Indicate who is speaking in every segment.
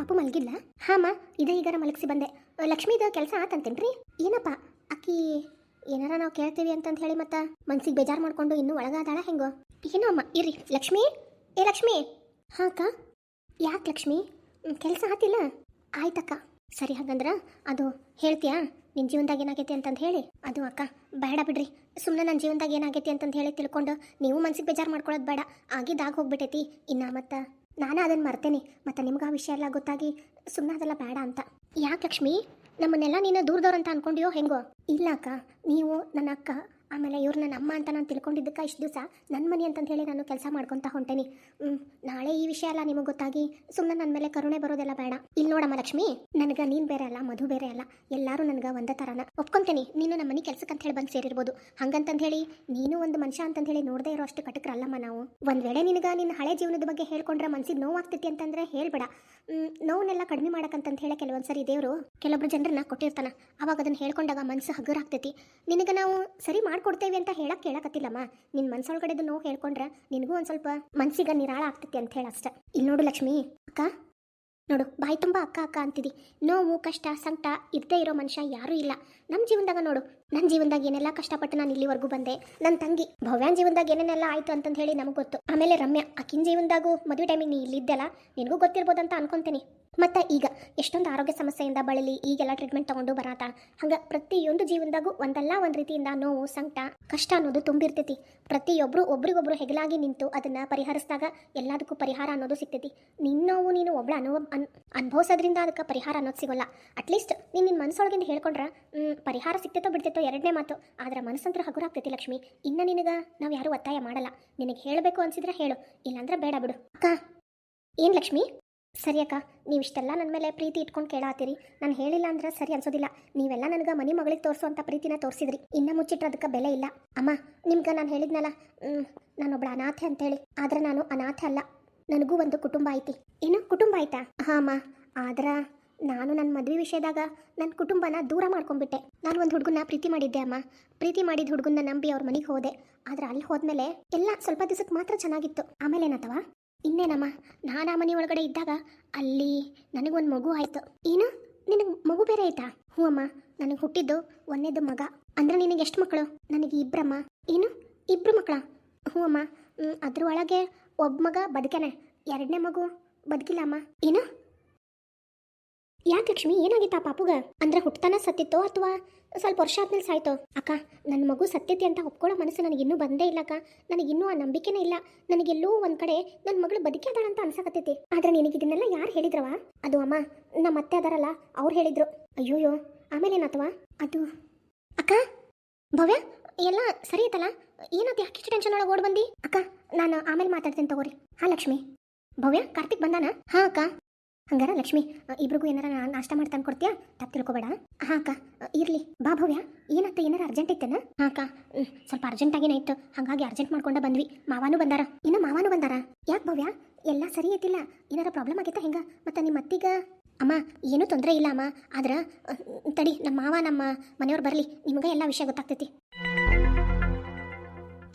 Speaker 1: ಪಾಪು ಮಲಗಿಲ್ಲ. ಹಾಂ ಇದೇ ಈಗಾರ ಮಲಗಿಸಿ ಬಂದೆ. ಲಕ್ಷ್ಮೀದ ಕೆಲಸ ಆತಂತೇನ್ರಿ? ಏನಪ್ಪ? ಅಕ್ಕಿ, ಏನಾರ ನಾವು ಕೇಳ್ತೀವಿ ಅಂತಂತ ಹೇಳಿ ಮತ್ತೆ ಮನ್ಸಿಗೆ ಬೇಜಾರು ಮಾಡ್ಕೊಂಡು ಇನ್ನೂ ಒಳಗಾದಾಳ ಹೆಂಗೋ? ಏನೋ ಅಮ್ಮ, ಇರ್ರಿ. ಲಕ್ಷ್ಮಿ? ಏ, ಲಕ್ಷ್ಮಿ? ಹಾಂ, ಅಕ್ಕ. ಯಾಕೆ ಲಕ್ಷ್ಮಿ? ಕೆಲಸ ಆತಿಲ್ಲ. ಆಯ್ತಕ್ಕ. ಸರಿ ಹಾಗಂದ್ರೆ ಅದು ಹೇಳ್ತೀಯಾ? ನಿನ್ನ ಜೀವನದಾಗ ಏನಾಗೈತಿ ಅಂತಂದು ಹೇಳಿ. ಅದು ಅಕ್ಕ, ಬೇಡ ಬಿಡ್ರಿ. ಸುಮ್ಮನೆ ನನ್ನ ಜೀವನದಾಗ ಏನಾಗೈತಿ ಅಂತಂದು ಹೇಳಿ ತಿಳ್ಕೊಂಡು ನೀವು ಮನ್ಸಿಗೆ ಬೇಜಾರು ಮಾಡ್ಕೊಳ್ಳೋದು ಬೇಡ. ಆಗಿದ್ದಾಗ ಹೋಗ್ಬಿಟ್ಟೈತಿ ಇನ್ನು ಮತ್ತೆ ನಾನು ಅದನ್ನು ಮರ್ತೇನೆ. ಮತ್ತು ನಿಮ್ಗೆ ಆ ವಿಷಯ ಎಲ್ಲ ಗೊತ್ತಾಗಿ ಸುಮ್ಮನೆ ಅದೆಲ್ಲ ಬೇಡ ಅಂತ. ಯಾಕೆ ಲಕ್ಷ್ಮಿ? ನಮ್ಮನ್ನೆಲ್ಲ ನೀನು ಅಂತ ಅನ್ಕೊಂಡಿಯೋ ಹೆಂಗೋ? ಇಲ್ಲ ಅಕ್ಕ, ನೀವು ನನ್ನ ಅಕ್ಕ. ಆಮೇಲೆ ಇವ್ರು ನನ್ನ ಅಮ್ಮ ಅಂತ ನಾನು ತಿಳ್ಕೊಂಡಿದ್ದಕ್ಕೆ ಇಷ್ಟು ದಿವಸ ನನ್ನ ಮನೆ ಅಂತಂತ ಹೇಳಿ ನಾನು ಕೆಲಸ ಮಾಡ್ಕೊತ ಹೊಂಟೇನಿ. ನಾಳೆ ಈ ವಿಷಯ ಎಲ್ಲ ನಿಮಗೆ ಗೊತ್ತಾಗಿ. ಸುಮ್ಮನೆ ನನ್ನ ಮೇಲೆ ಕರುಣೆ ಬರೋದೆಲ್ಲ ಬೇಡ. ಇಲ್ಲಿ ನೋಡಮ್ಮ ಲಕ್ಷ್ಮಿ, ನನಗೆ ನೀನು ಬೇರೆ ಅಲ್ಲ, ಮಧು ಬೇರೆ ಅಲ್ಲ, ಎಲ್ಲರೂ ನನಗೆ ಒಂದೇ ಥರನ ಒಪ್ಕೊಂತೇನೆ, ನೀನು ನಮ್ಮ ಮನೆ ಕೆಲಸಕ್ಕೆ ಅಂತ ಹೇಳಿ ಬಂದು ಸೇರಿರ್ಬೋದು. ಹಂಗಂತಂದು ಹೇಳಿ, ನೀನು ಒಂದು ಮನುಷ್ಯ ಅಂತಂದು ಹೇಳಿ ನೋಡದೇ ಇರೋ ಅಷ್ಟು ಕಟಕ್ರಲ್ಲಮ್ಮ ನಾವು. ಒಂದು ವೇಳೆ ನಿನಗೆ ನಿನ್ನ ಹಳೆ ಜೀವನದ ಬಗ್ಗೆ ಹೇಳ್ಕೊಂಡ್ರೆ ಮನ್ಸಿಗೆ ನೋವಾಗ್ತೈತಿ ಅಂತಂದ್ರೆ ಹೇಳ್ಬೇಡ. ನೋವನ್ನೆಲ್ಲ ಕಡಿಮೆ ಮಾಡಕ್ಕಂತಂತ ಹೇಳಿ ಕೆಲವೊಂದು ಸರಿ ದೇವರು ಕೆಲವೊಬ್ಬರು ಜನರನ್ನ ಕೊಟ್ಟಿರ್ತಾನೆ. ಅವಾಗ ಅದನ್ನ ಹೇಳ್ಕೊಂಡಾಗ ಮನಸ್ಸು ಹಗುರಾಗ್ತೈತಿ. ನಿನಗೆ ನಾವು ಸರಿ ಮಾಡ್ಕೊಡ್ತೇವೆ ಅಂತ ಹೇಳಕ್ ಕೇಳಕತ್ತಿಲ್ಲಮ್ಮ. ನಿನ್ನ ಮನ್ಸೊಳಗಡೆದು ನೋವು ಹೇಳ್ಕೊಂಡ್ರೆ ನಿನಗೂ ಒಂದು ಸ್ವಲ್ಪ ಮನ್ಸಿಗೆ ನಿರಾಳ ಆಗ್ತೈತಿ ಅಂತ ಹೇಳ ಅಷ್ಟೆ. ಇಲ್ಲಿ ನೋಡು ಲಕ್ಷ್ಮಿ. ಅಕ್ಕ? ನೋಡು, ಬಾಯಿ ತುಂಬ ಅಕ್ಕ ಅಕ್ಕ ಅಂತಿದಿ. ನೋವು, ಕಷ್ಟ, ಸಂಕಟ ಇದ್ದೇ ಇರೋ ಮನುಷ್ಯ ಯಾರೂ ಇಲ್ಲ. ನಮ್ಮ ಜೀವನದಾಗ ನೋಡು ನನ್ನ ಜೀವನದಾಗ ಏನೆಲ್ಲ ಕಷ್ಟಪಟ್ಟು ನಾನು ಇಲ್ಲಿವರೆಗೂ ಬಂದೆ. ನನ್ನ ತಂಗಿ, ಭವ್ಯಾನ್ ಜೀವನದಾಗ ಏನೇನೆಲ್ಲ ಆಯ್ತು ಅಂತಂದು ಹೇಳಿ ನಮಗೆ ಗೊತ್ತು. ಆಮೇಲೆ ರಮ್ಯಾ ಆಕಿನ ಜೀವನದಾಗೂ ಮದುವೆ ಟೈಮಿಗೆ ನೀ ಇಲ್ಲಿದ್ದೆಲ್ಲ ನಿನಗೂ ಗೊತ್ತಿರ್ಬೋದಂತ ಅನ್ಕೊಂತೀನಿ. ಮತ್ತು ಈಗ ಎಷ್ಟೊಂದು ಆರೋಗ್ಯ ಸಮಸ್ಯೆಯಿಂದ ಬಳಲಿ, ಈಗೆಲ್ಲ ಟ್ರೀಟ್ಮೆಂಟ್ ತೊಗೊಂಡು ಬರಾತ. ಹಂಗೆ ಪ್ರತಿಯೊಂದು ಜೀವನದಾಗೂ ಒಂದಲ್ಲ ಒಂದು ರೀತಿಯಿಂದ ನೋವು, ಸಂಕಟ, ಕಷ್ಟ ಅನ್ನೋದು ತುಂಬಿರ್ತೈತಿ. ಪ್ರತಿಯೊಬ್ಬರು ಒಬ್ರಿಗೊಬ್ರು ಹೆಗಲಾಗಿ ನಿಂತು ಅದನ್ನು ಪರಿಹರಿಸಿದಾಗ ಎಲ್ಲದಕ್ಕೂ ಪರಿಹಾರ ಅನ್ನೋದು ಸಿಗ್ತೈತಿ. ನಿನ್ನ ನೋವು ನೀನು ಒಬ್ಳ ಅನುಭವ, ಅನ್, ಅನುಭವಿಸೋದ್ರಿಂದ ಅದಕ್ಕೆ ಪರಿಹಾರ ಅನ್ನೋದು ಸಿಗೋಲ್ಲ. ಅಟ್ಲೀಸ್ಟ್ ನೀನು ನಿನ್ನ ಮನಸ್ಸೊಳಗಿಂದ ಹೇಳ್ಕೊಂಡ್ರೆ ಪರಿಹಾರ ಸಿಗ್ತೈತೋ ಬಿಡ್ತೈತೋ ಎರಡನೇ ಮಾತು. ಆದ್ರೆ ಮನಸ್ಸಂತ್ರ ಹಗುರಾಗ್ತೈತಿ ಲಕ್ಷ್ಮಿ. ಇನ್ನು ನಿನಗೆ ನಾವು ಯಾರೂ ಒತ್ತಾಯ ಮಾಡಲ್ಲ. ನಿನಗೆ ಹೇಳಬೇಕು ಅನ್ಸಿದ್ರೆ ಹೇಳು. ಇಲ್ಲಾಂದ್ರೆ ಬೇಡ ಬಿಡು. ಅಕ್ಕ, ಏನು ಲಕ್ಷ್ಮಿ? ಸರಿ ಅಕ್ಕ, ನೀವು ಇಷ್ಟೆಲ್ಲ ನನ್ನ ಮೇಲೆ ಪ್ರೀತಿ ಇಟ್ಕೊಂಡು ಕೇಳಾತೀರಿ. ನಾನು ಹೇಳಿಲ್ಲ ಅಂದ್ರೆ ಸರಿ ಅನ್ಸೋದಿಲ್ಲ. ನೀವೆಲ್ಲ ನನಗೆ ಮನೆ ಮಗಳಿಗೆ ತೋರಿಸುವಂಥ ಪ್ರೀತಿನ ತೋರಿಸಿದ್ರಿ. ಇನ್ನ ಮುಚ್ಚಿಟ್ರೆ ಅದಕ್ಕೆ ಬೆಲೆ ಇಲ್ಲ. ಅಮ್ಮ, ನಿಮ್ಗೆ ನಾನು ಹೇಳಿದ್ನಲ್ಲ? ನಾನು ನಾನೊಬ್ಳ ಅನಾಥೆ ಅಂತೇಳಿ. ಆದ್ರೆ ನಾನು ಅನಾಥೆ ಅಲ್ಲ. ನನಗೂ ಒಂದು ಕುಟುಂಬ ಐತಿ. ಏನು, ಕುಟುಂಬ ಆಯ್ತಾ? ಹಾಂ, ಅಮ್ಮ. ಆದ್ರೆ ನಾನು ನನ್ನ ಮದುವೆ ವಿಷಯದಾಗ ನನ್ನ ಕುಟುಂಬನ ದೂರ ಮಾಡ್ಕೊಂಡ್ಬಿಟ್ಟೆ. ನಾನು ಒಂದು ಹುಡುಗನ ಪ್ರೀತಿ ಮಾಡಿದ್ದೆ, ಅಮ್ಮ. ಪ್ರೀತಿ ಮಾಡಿದ ಹುಡುಗನ ನಂಬಿ ಅವ್ರ ಮನೆಗೆ ಹೋದೆ. ಆದ್ರೆ ಅಲ್ಲಿ ಹೋದ್ಮೇಲೆ ಎಲ್ಲ ಸ್ವಲ್ಪ ದಿವಸಕ್ಕೆ ಮಾತ್ರ ಚೆನ್ನಾಗಿತ್ತು. ಆಮೇಲೆ ಏನತ್ತವ ಇನ್ನೇನಮ್ಮ? ನಾನು ಆ ಮನೆ ಒಳಗಡೆ ಇದ್ದಾಗ ಅಲ್ಲಿ ನನಗೊಂದು ಮಗು ಆಯ್ತು. ಏನು? ನಿನಗೆ ಮಗು ಬೇರೆ ಆಯ್ತಾ? ಹ್ಞೂ ಅಮ್ಮ, ನನಗೆ ಹುಟ್ಟಿದ್ದು ಒಂದೇದು ಮಗ. ಅಂದ್ರೆ ನಿನಗೆ ಎಷ್ಟು ಮಕ್ಕಳು ನನಗೆ ಇಬ್ಬರಮ್ಮ ಏನು? ಇಬ್ಬರು ಮಕ್ಕಳ? ಹ್ಞೂ ಅಮ್ಮ ಅದ್ರ ಒಳಗೆ ಒಬ್ಬ ಮಗ ಬದುಕೇನೆ ಎರಡನೇ ಮಗು ಬದುಕಿಲ್ಲ ಅಮ್ಮ. ಏನು? ಯಾಕೆ ಲಕ್ಷ್ಮಿ, ಏನಾಗಿತ್ತು ಆ ಪಾಪುಗ? ಅಂದ್ರೆ ಹುಟ್ಟತನ ಸತ್ತಿತ್ತೋ ಅಥವಾ ಸ್ವಲ್ಪ ವರ್ಷ ಆದ್ಮೇಲೆ ಸಾಯ್ತೋ? ಅಕ್ಕ ನನ್ನ ಮಗು ಸತ್ತೈತಿ ಅಂತ ಒಪ್ಕೊಳ್ಳೋ ಮನಸ್ಸು ನನಗಿನ್ನೂ ಬಂದೇ ಇಲ್ಲ, ಅಕ್ಕ. ನನಗಿನ್ನೂ ಆ ನಂಬಿಕೆನೇ ಇಲ್ಲ. ನನಗೆಲ್ಲೋ ಒಂದು ಕಡೆ ನನ್ನ ಮಗಳು ಬದುಕಿ ಅದಾಳ ಅಂತ ಅನ್ಸಕತ್ತೈತಿ. ಆದ್ರೆ ನಿನಗೆ ಇದನ್ನೆಲ್ಲ ಯಾರು ಹೇಳಿದ್ರವ? ಅದು ಅಮ್ಮ ನಮ್ಮ ಅತ್ತೆ ಅದಾರಲ್ಲ, ಅವ್ರು ಹೇಳಿದ್ರು. ಅಯ್ಯೋಯ್ಯೋ, ಆಮೇಲೆ ಏನಾತವ? ಅದು, ಅಕ್ಕ, ಭವ್ಯ, ಎಲ್ಲ ಸರಿ ಐತಲ್ಲ? ಏನತ್ತೆ ಯಾಕೆ ಇಷ್ಟು ಟೆನ್ಷನ್ ಒಳಗೆ ಓಡ್ ಬಂದಿ? ಅಕ್ಕ, ನಾನು ಆಮೇಲೆ ಮಾತಾಡ್ತೀನಿ ತಗೋರಿ. ಹಾ ಲಕ್ಷ್ಮಿ. ಭವ್ಯ, ಕಾರ್ತಿಕ್ ಬಂದಾನ? ಹಾ, ಅಕ್ಕ. ಹಂಗಾರ ಲಕ್ಷ್ಮಿ ಇಬ್ರಿಗೂ ಏನಾರ ನಾಷ್ಟ ಮಾಡಿ ತಂದು ಕೊಡ್ತೀಯಾ? ತಪ್ಪು ತಿಳ್ಕೊಬೇಡ. ಹಾ, ಅಕ್ಕ. ಇರ್ಲಿ. ಬಾ ಭವ್ಯ. ಏನತ್ತ ಏನಾರ ಅರ್ಜೆಂಟ್ ಇತ್ತೇನ ಹಾ, ಅಕ್ಕ. ಸ್ವಲ್ಪ ಅರ್ಜೆಂಟ್ ಆಗೇನ ಇತ್ತು. ಹಾಗಾಗಿ ಅರ್ಜೆಂಟ್ ಮಾಡ್ಕೊಂಡ ಬಂದ್ವಿ. ಮಾವಾನು ಬಂದಾರ. ಇನ್ನು ಮಾವಾನು ಬಂದಾರ? ಯಾಕೆ ಭವ್ಯ? ಎಲ್ಲ ಸರಿ ಐತಿಲ್ಲ. ಏನಾರ ಪ್ರಾಬ್ಲಮ್ ಆಗೈತಾ ಹೆಂಗ? ಮತ್ತೆ ನಿಮ್ಮ ಅತ್ತಿಗ? ಅಮ್ಮ, ಏನೂ ತೊಂದರೆ ಇಲ್ಲ, ಅಮ್ಮ. ಆದ್ರೆ ತಡಿ, ನಮ್ಮ ಮಾವ ನಮ್ಮ ಮನೆಯವ್ರು ಬರಲಿ. ನಿಮಗೆ ಎಲ್ಲ ವಿಷಯ ಗೊತ್ತಾಗ್ತೈತಿ.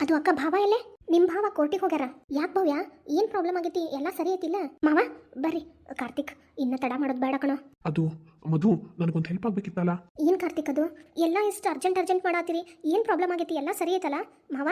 Speaker 1: ಅದು ಅಕ್ಕ ಭಾವ ಎಲ್ಲೇ ನಿಮ್ ಭಾವ ಕೋರ್ಟಿಗೆ ಹೋಗ್ಯಾರ. ಯಾಕೆ ಭವ್ಯ? ಏನು ಪ್ರಾಬ್ಲಮ್ ಆಗೈತಿ? ಎಲ್ಲ ಸರಿ ಐತಿಲ್ಲ? ಮಾವ ಬರ್ರಿ. ಕಾರ್ತಿಕ್ ಇನ್ನ ತಡ ಮಾಡೋದು ಬೇಡ ಕಣೋ.
Speaker 2: ಅದು ಮಧು ನನಗೊಂದು ಹೆಲ್ಪ್ ಆಗ್ಬೇಕಿತ್ತಲ್ಲ?
Speaker 1: ಏನು ಕಾರ್ತಿಕ್ ಅದು? ಎಲ್ಲ ಇಷ್ಟು ಅರ್ಜೆಂಟ್ ಅರ್ಜೆಂಟ್ ಮಾಡಾತಿರಿ. ಏನು ಪ್ರಾಬ್ಲಮ್ ಆಗೈತಿ? ಎಲ್ಲ ಸರಿ ಐತಲ್ಲ? ಮಾವ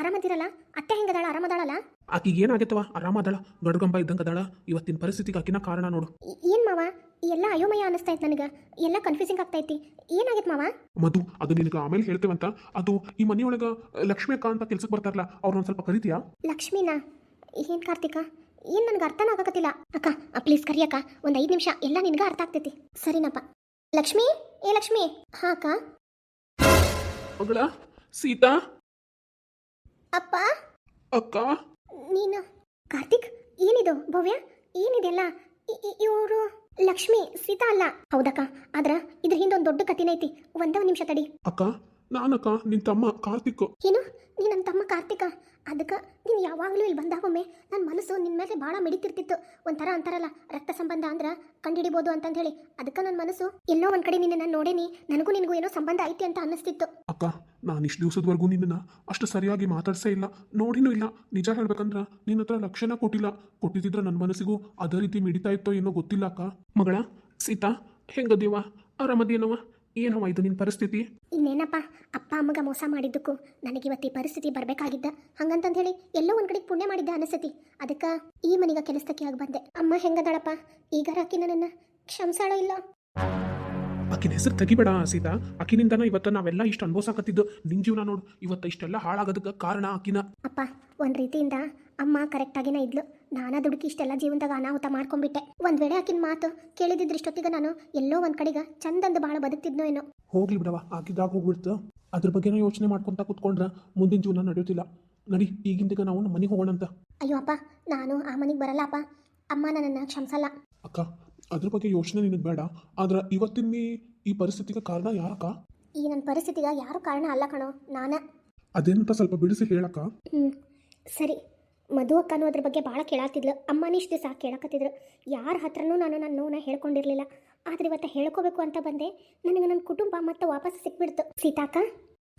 Speaker 1: ಆರಾಮದಿರಲ್ಲ? ಅತ್ತೆ ಹೆಂಗದಾಳ? ಆರಾಮದಾಳಲ್ಲ?
Speaker 2: ಆಕಿಗೆ ಏನಾಗೈತವ ಆರಾಮದಾಳ ಗಡ್ಗಂಬ ಇದ್ದಂಗೆ ಅದಾಳ ಇವತ್ತಿನ ಪರಿಸ್ಥಿತಿಗೆ ಆಕಿನ ಕಾರಣ ನೋಡು.
Speaker 1: ಏನು ಮಾವ? ಎಲ್ಲ ಅಯೋಮಯ ಅನಿಸ್ತೈತೆ ನನಗೆ. ಎಲ್ಲ ಕನ್ಫ್ಯೂಸಿಂಗ್ ಆಗ್ತೈತಿ ಏನಾಗೈತೆ ಮಾವ?
Speaker 2: ಮಧು ಅದು ನಿನಗೆ ಆಮೇಲೆ ಹೇಳ್ತೇವಂತ. ಅದು ಈ ಮನೆಯೊಳಗ ಲಕ್ಷ್ಮಿ ಅಕ್ಕ ಅಂತ ಕೆಲ್ಸಕ್ಕೆ ಬರ್ತಾರಲ್ಲ ಅವ್ರನ್ನ ಸ್ವಲ್ಪ ಕರಿತೀಯಾ?
Speaker 1: ಲಕ್ಷ್ಮಿನಾ? ಏನು ಕಾರ್ತಿಕ? ಏನು ನನಗೆ ಅರ್ಥನ ಆಗಕತ್ತಿಲ್ಲ. ಅಕ್ಕ ಪ್ಲೀಸ್ ಕರಿ ಅಕ್ಕ. ಒಂದು ಐದು ನಿಮಿಷ. ಎಲ್ಲ ನಿನಗೆ ಅರ್ಥ ಆಗ್ತೈತಿ. ಸರಿನಪ್ಪ. ಲಕ್ಷ್ಮಿ? ಏ ಲಕ್ಷ್ಮಿ? ಹಾ ಅಕ್ಕ.
Speaker 2: ಮಗಳ ಸೀತಾ?
Speaker 1: ಅಪ್ಪ?
Speaker 2: ಅಕ್ಕ?
Speaker 1: ನೀನು? ಕಾರ್ತಿಕ್ ಏನಿದು? ಭವ್ಯ? ಏನಿದೆಲ್ಲ? ಇವರು? ಲಕ್ಷ್ಮಿ ಸೀತಾ ಅಲ್ಲ. ಹೌದಕ್ಕ ಆದ್ರ ಇದ್ರ ಹಿಂದೊಂದು ದೊಡ್ಡ ಕಥೆನೈತಿ. ಒಂದೇ ಒಂದು ನಿಮಿಷ ತಡಿ.
Speaker 2: ಅಕ್ಕ ನಾನಕ್ಕ ನಿನ್ ತಮ್ಮ ಕಾರ್ತಿಕ್.
Speaker 1: ಏನು? ನೀ ನನ್ನ ತಮ್ಮ ಕಾರ್ತಿಕ? ಅದಕ್ಕೆ ನೀನು ಯಾವಾಗಲೂ ಇಲ್ಲಿ ಬಂದಾಗೊಮ್ಮೆ ನನ್ನ ಮನಸ್ಸು ನಿನ್ನ ಮೇಲೆ ಭಾಳ ಮಿಡಿತಿರ್ತಿತ್ತು. ಒಂಥರ ಅಂತಾರಲ್ಲ ರಕ್ತ ಸಂಬಂಧ ಅಂದ್ರೆ ಕಂಡಿಡಿಬೋದು ಅಂತಂದು ಹೇಳಿ. ಅದಕ್ಕೆ ನನ್ನ ಮನಸ್ಸು ಎಲ್ಲೋ ಒಂದು ಕಡೆ ನಿನ್ನ ನೋಡೇನಿ ನನಗೂ ನಿನಗೂ ಏನೋ ಸಂಬಂಧ ಐತಿ ಅಂತ ಅನ್ನಿಸ್ತಿತ್ತು.
Speaker 2: ಅಕ್ಕ ನಾನು ಇಷ್ಟು ದಿವಸದವರೆಗೂ ನಿನ್ನನ್ನು ಅಷ್ಟು ಸರಿಯಾಗಿ ಮಾತಾಡ್ಸೇ ಇಲ್ಲ ನೋಡಿನೂ ಇಲ್ಲ. ನಿಜ ಹೇಳ್ಬೇಕಂದ್ರೆ ನಿನ್ನ ಹತ್ರ ಲಕ್ಷಣ ಕೊಟ್ಟಿಲ್ಲ. ಕೊಟ್ಟಿದ್ದಿದ್ರೆ ನನ್ನ ಮನಸ್ಸಿಗೂ ಅದೇ ರೀತಿ ಮಿಡಿತಾ ಇತ್ತೋ ಏನೋ ಗೊತ್ತಿಲ್ಲ ಅಕ್ಕ. ಮಗಳ ಸೀತಾ ಹೆಂಗದೀವ? ಆರಾಮದೇನವ ಏನವ ಇದು ನಿನ್ನ ಪರಿಸ್ಥಿತಿ?
Speaker 1: ಇನ್ನೇನಪ್ಪ ಅಪ್ಪ ಅಮ್ಮಗ ಮೋಸ ಮಾಡಿದ್ದಕ್ಕೂ ನನಗಿವತ್ತು ಈ ಪರಿಸ್ಥಿತಿ ಬರಬೇಕಾಗಿದ್ದ. ಹಂಗಂತಂದು ಹೇಳಿ ಎಲ್ಲೋ ಒಂದು ಕಡೆಗೆ ಪುಣ್ಯ ಮಾಡಿದ್ದ ಅನಿಸ್ತತಿ ಅದಕ್ಕೆ ಈ ಮನೆಗೆ ಕೆಲಸಕ್ಕೆ ಆಗಿ ಬಂದೆ. ಅಮ್ಮ ಹೆಂಗದಾಳಪ್ಪ? ಈಗ ರಾಕಿ ನನ್ನ ಕ್ಷಮಿಸಾಳೋ ಇಲ್ಲ?
Speaker 2: ಆಕಿನ ಹೆಸರು ತೆಗಿಬೇಡ ಸೀತಾ. ಆಕಿನಿಂದನ ಇವತ್ತು ನಾವೆಲ್ಲ ಇಷ್ಟು ಅನುಭವಿಸಾಕತ್ತಿದ್ದು. ನಿನ್ನ ಜೀವನ ನೋಡು ಇವತ್ತು ಇಷ್ಟೆಲ್ಲ ಹಾಳಾಗೋದಕ್ಕೆ ಕಾರಣ ಆಕಿನ.
Speaker 1: ಅಪ್ಪ ಒಂದು ರೀತಿಯಿಂದ ಅಮ್ಮ ಕರೆಕ್ಟಾಗಿನ ಇದ್ಲು. ನಾನಾ ದುಡುಕಿ ಇಷ್ಟೆಲ್ಲ ಜೀವನದಾಗ ಅನಾಹುತ ಮಾಡ್ಕೊಂಡ್ಬಿಟ್ಟೆ. ಒಂದ್ ವೇಳೆ ಆಕಿನ ಮಾತು ಕೇಳಿದಿದ್ರೆ ಇಷ್ಟೊತ್ತಿಗೆ ನಾನು ಎಲ್ಲೋ ಒಂದ್ ಕಡೆಗ ಚಂದಂದು ಬಹಳ ಬದುಕ್ತಿದ್ನೋ ಏನೋ.
Speaker 2: ಹೋಗ್ಲಿ ಬಿಡವ ಆಗಿದ್ದಾಗ ಹೋಗ್ಬಿಡ್ತು. ಅದ್ರ ಬಗ್ಗೆನೂ ಯೋಚನೆ ಮಾಡ್ಕೊಂತ ಕೂತ್ಕೊಂಡ್ರೆ ಮುಂದಿನ ಜೀವನ ನಡೆಯುತ್ತಿಲ್ಲ ನಡಿ ಈಗಿಂದೀಗ ನಾವು ನಮ್ಮ ಮನೆಗೆ ಹೋಗೋಣ ಅಂತ
Speaker 1: ಅಯ್ಯೋ ಅಪ್ಪ ನಾನು ಆ ಮನೆಗೆ ಬರಲ್ಲ ಅಪ್ಪ. ಅಮ್ಮ ನನ್ನನ್ನು ಕ್ಷಮಿಸಲ್ಲ.
Speaker 2: ಅಕ್ಕ ಅದ್ರ ಬಗ್ಗೆ ಯೋಚನೆ ನಿನಗೆ ಬೇಡ. ಆದ್ರೆ ಇವತ್ತಿನ ಈ- ಈ ಪರಿಸ್ಥಿತಿಗೆ ಕಾರಣ ಯಾರಕ್ಕ?
Speaker 1: ಈ ನನ್ನ ಪರಿಸ್ಥಿತಿಗೆ ಯಾರು ಕಾರಣ ಅಲ್ಲ ಕಣೋ ನಾನ.
Speaker 2: ಅದೇನಂತ ಸ್ವಲ್ಪ ಬಿಡಿಸಿ ಹೇಳಕ್ಕ.
Speaker 1: ಹ್ಞೂ ಸರಿ. ಮಧು ಅಕ್ಕ ಅದ್ರ ಬಗ್ಗೆ ಭಾಳ ಕೇಳಾತಿದ್ಲು. ಅಮ್ಮನಿಷ್ಟು ದಿವಸ ಕೇಳಕತ್ತಿದ್ರು. ಯಾರ ಹತ್ರನೂ ನಾನು ನನ್ನ ನೋವನ್ನ ಹೇಳ್ಕೊಂಡಿರಲಿಲ್ಲ. ಆದ್ರೆ ಇವತ್ತು ಹೇಳ್ಕೋಬೇಕು ಅಂತ ಬಂದೆ. ನನಗೆ ನನ್ನ ಕುಟುಂಬ ಮತ್ತೆ ವಾಪಸ್ ಸಿಕ್ಬಿಡ್ತು. ಸೀತಾಕ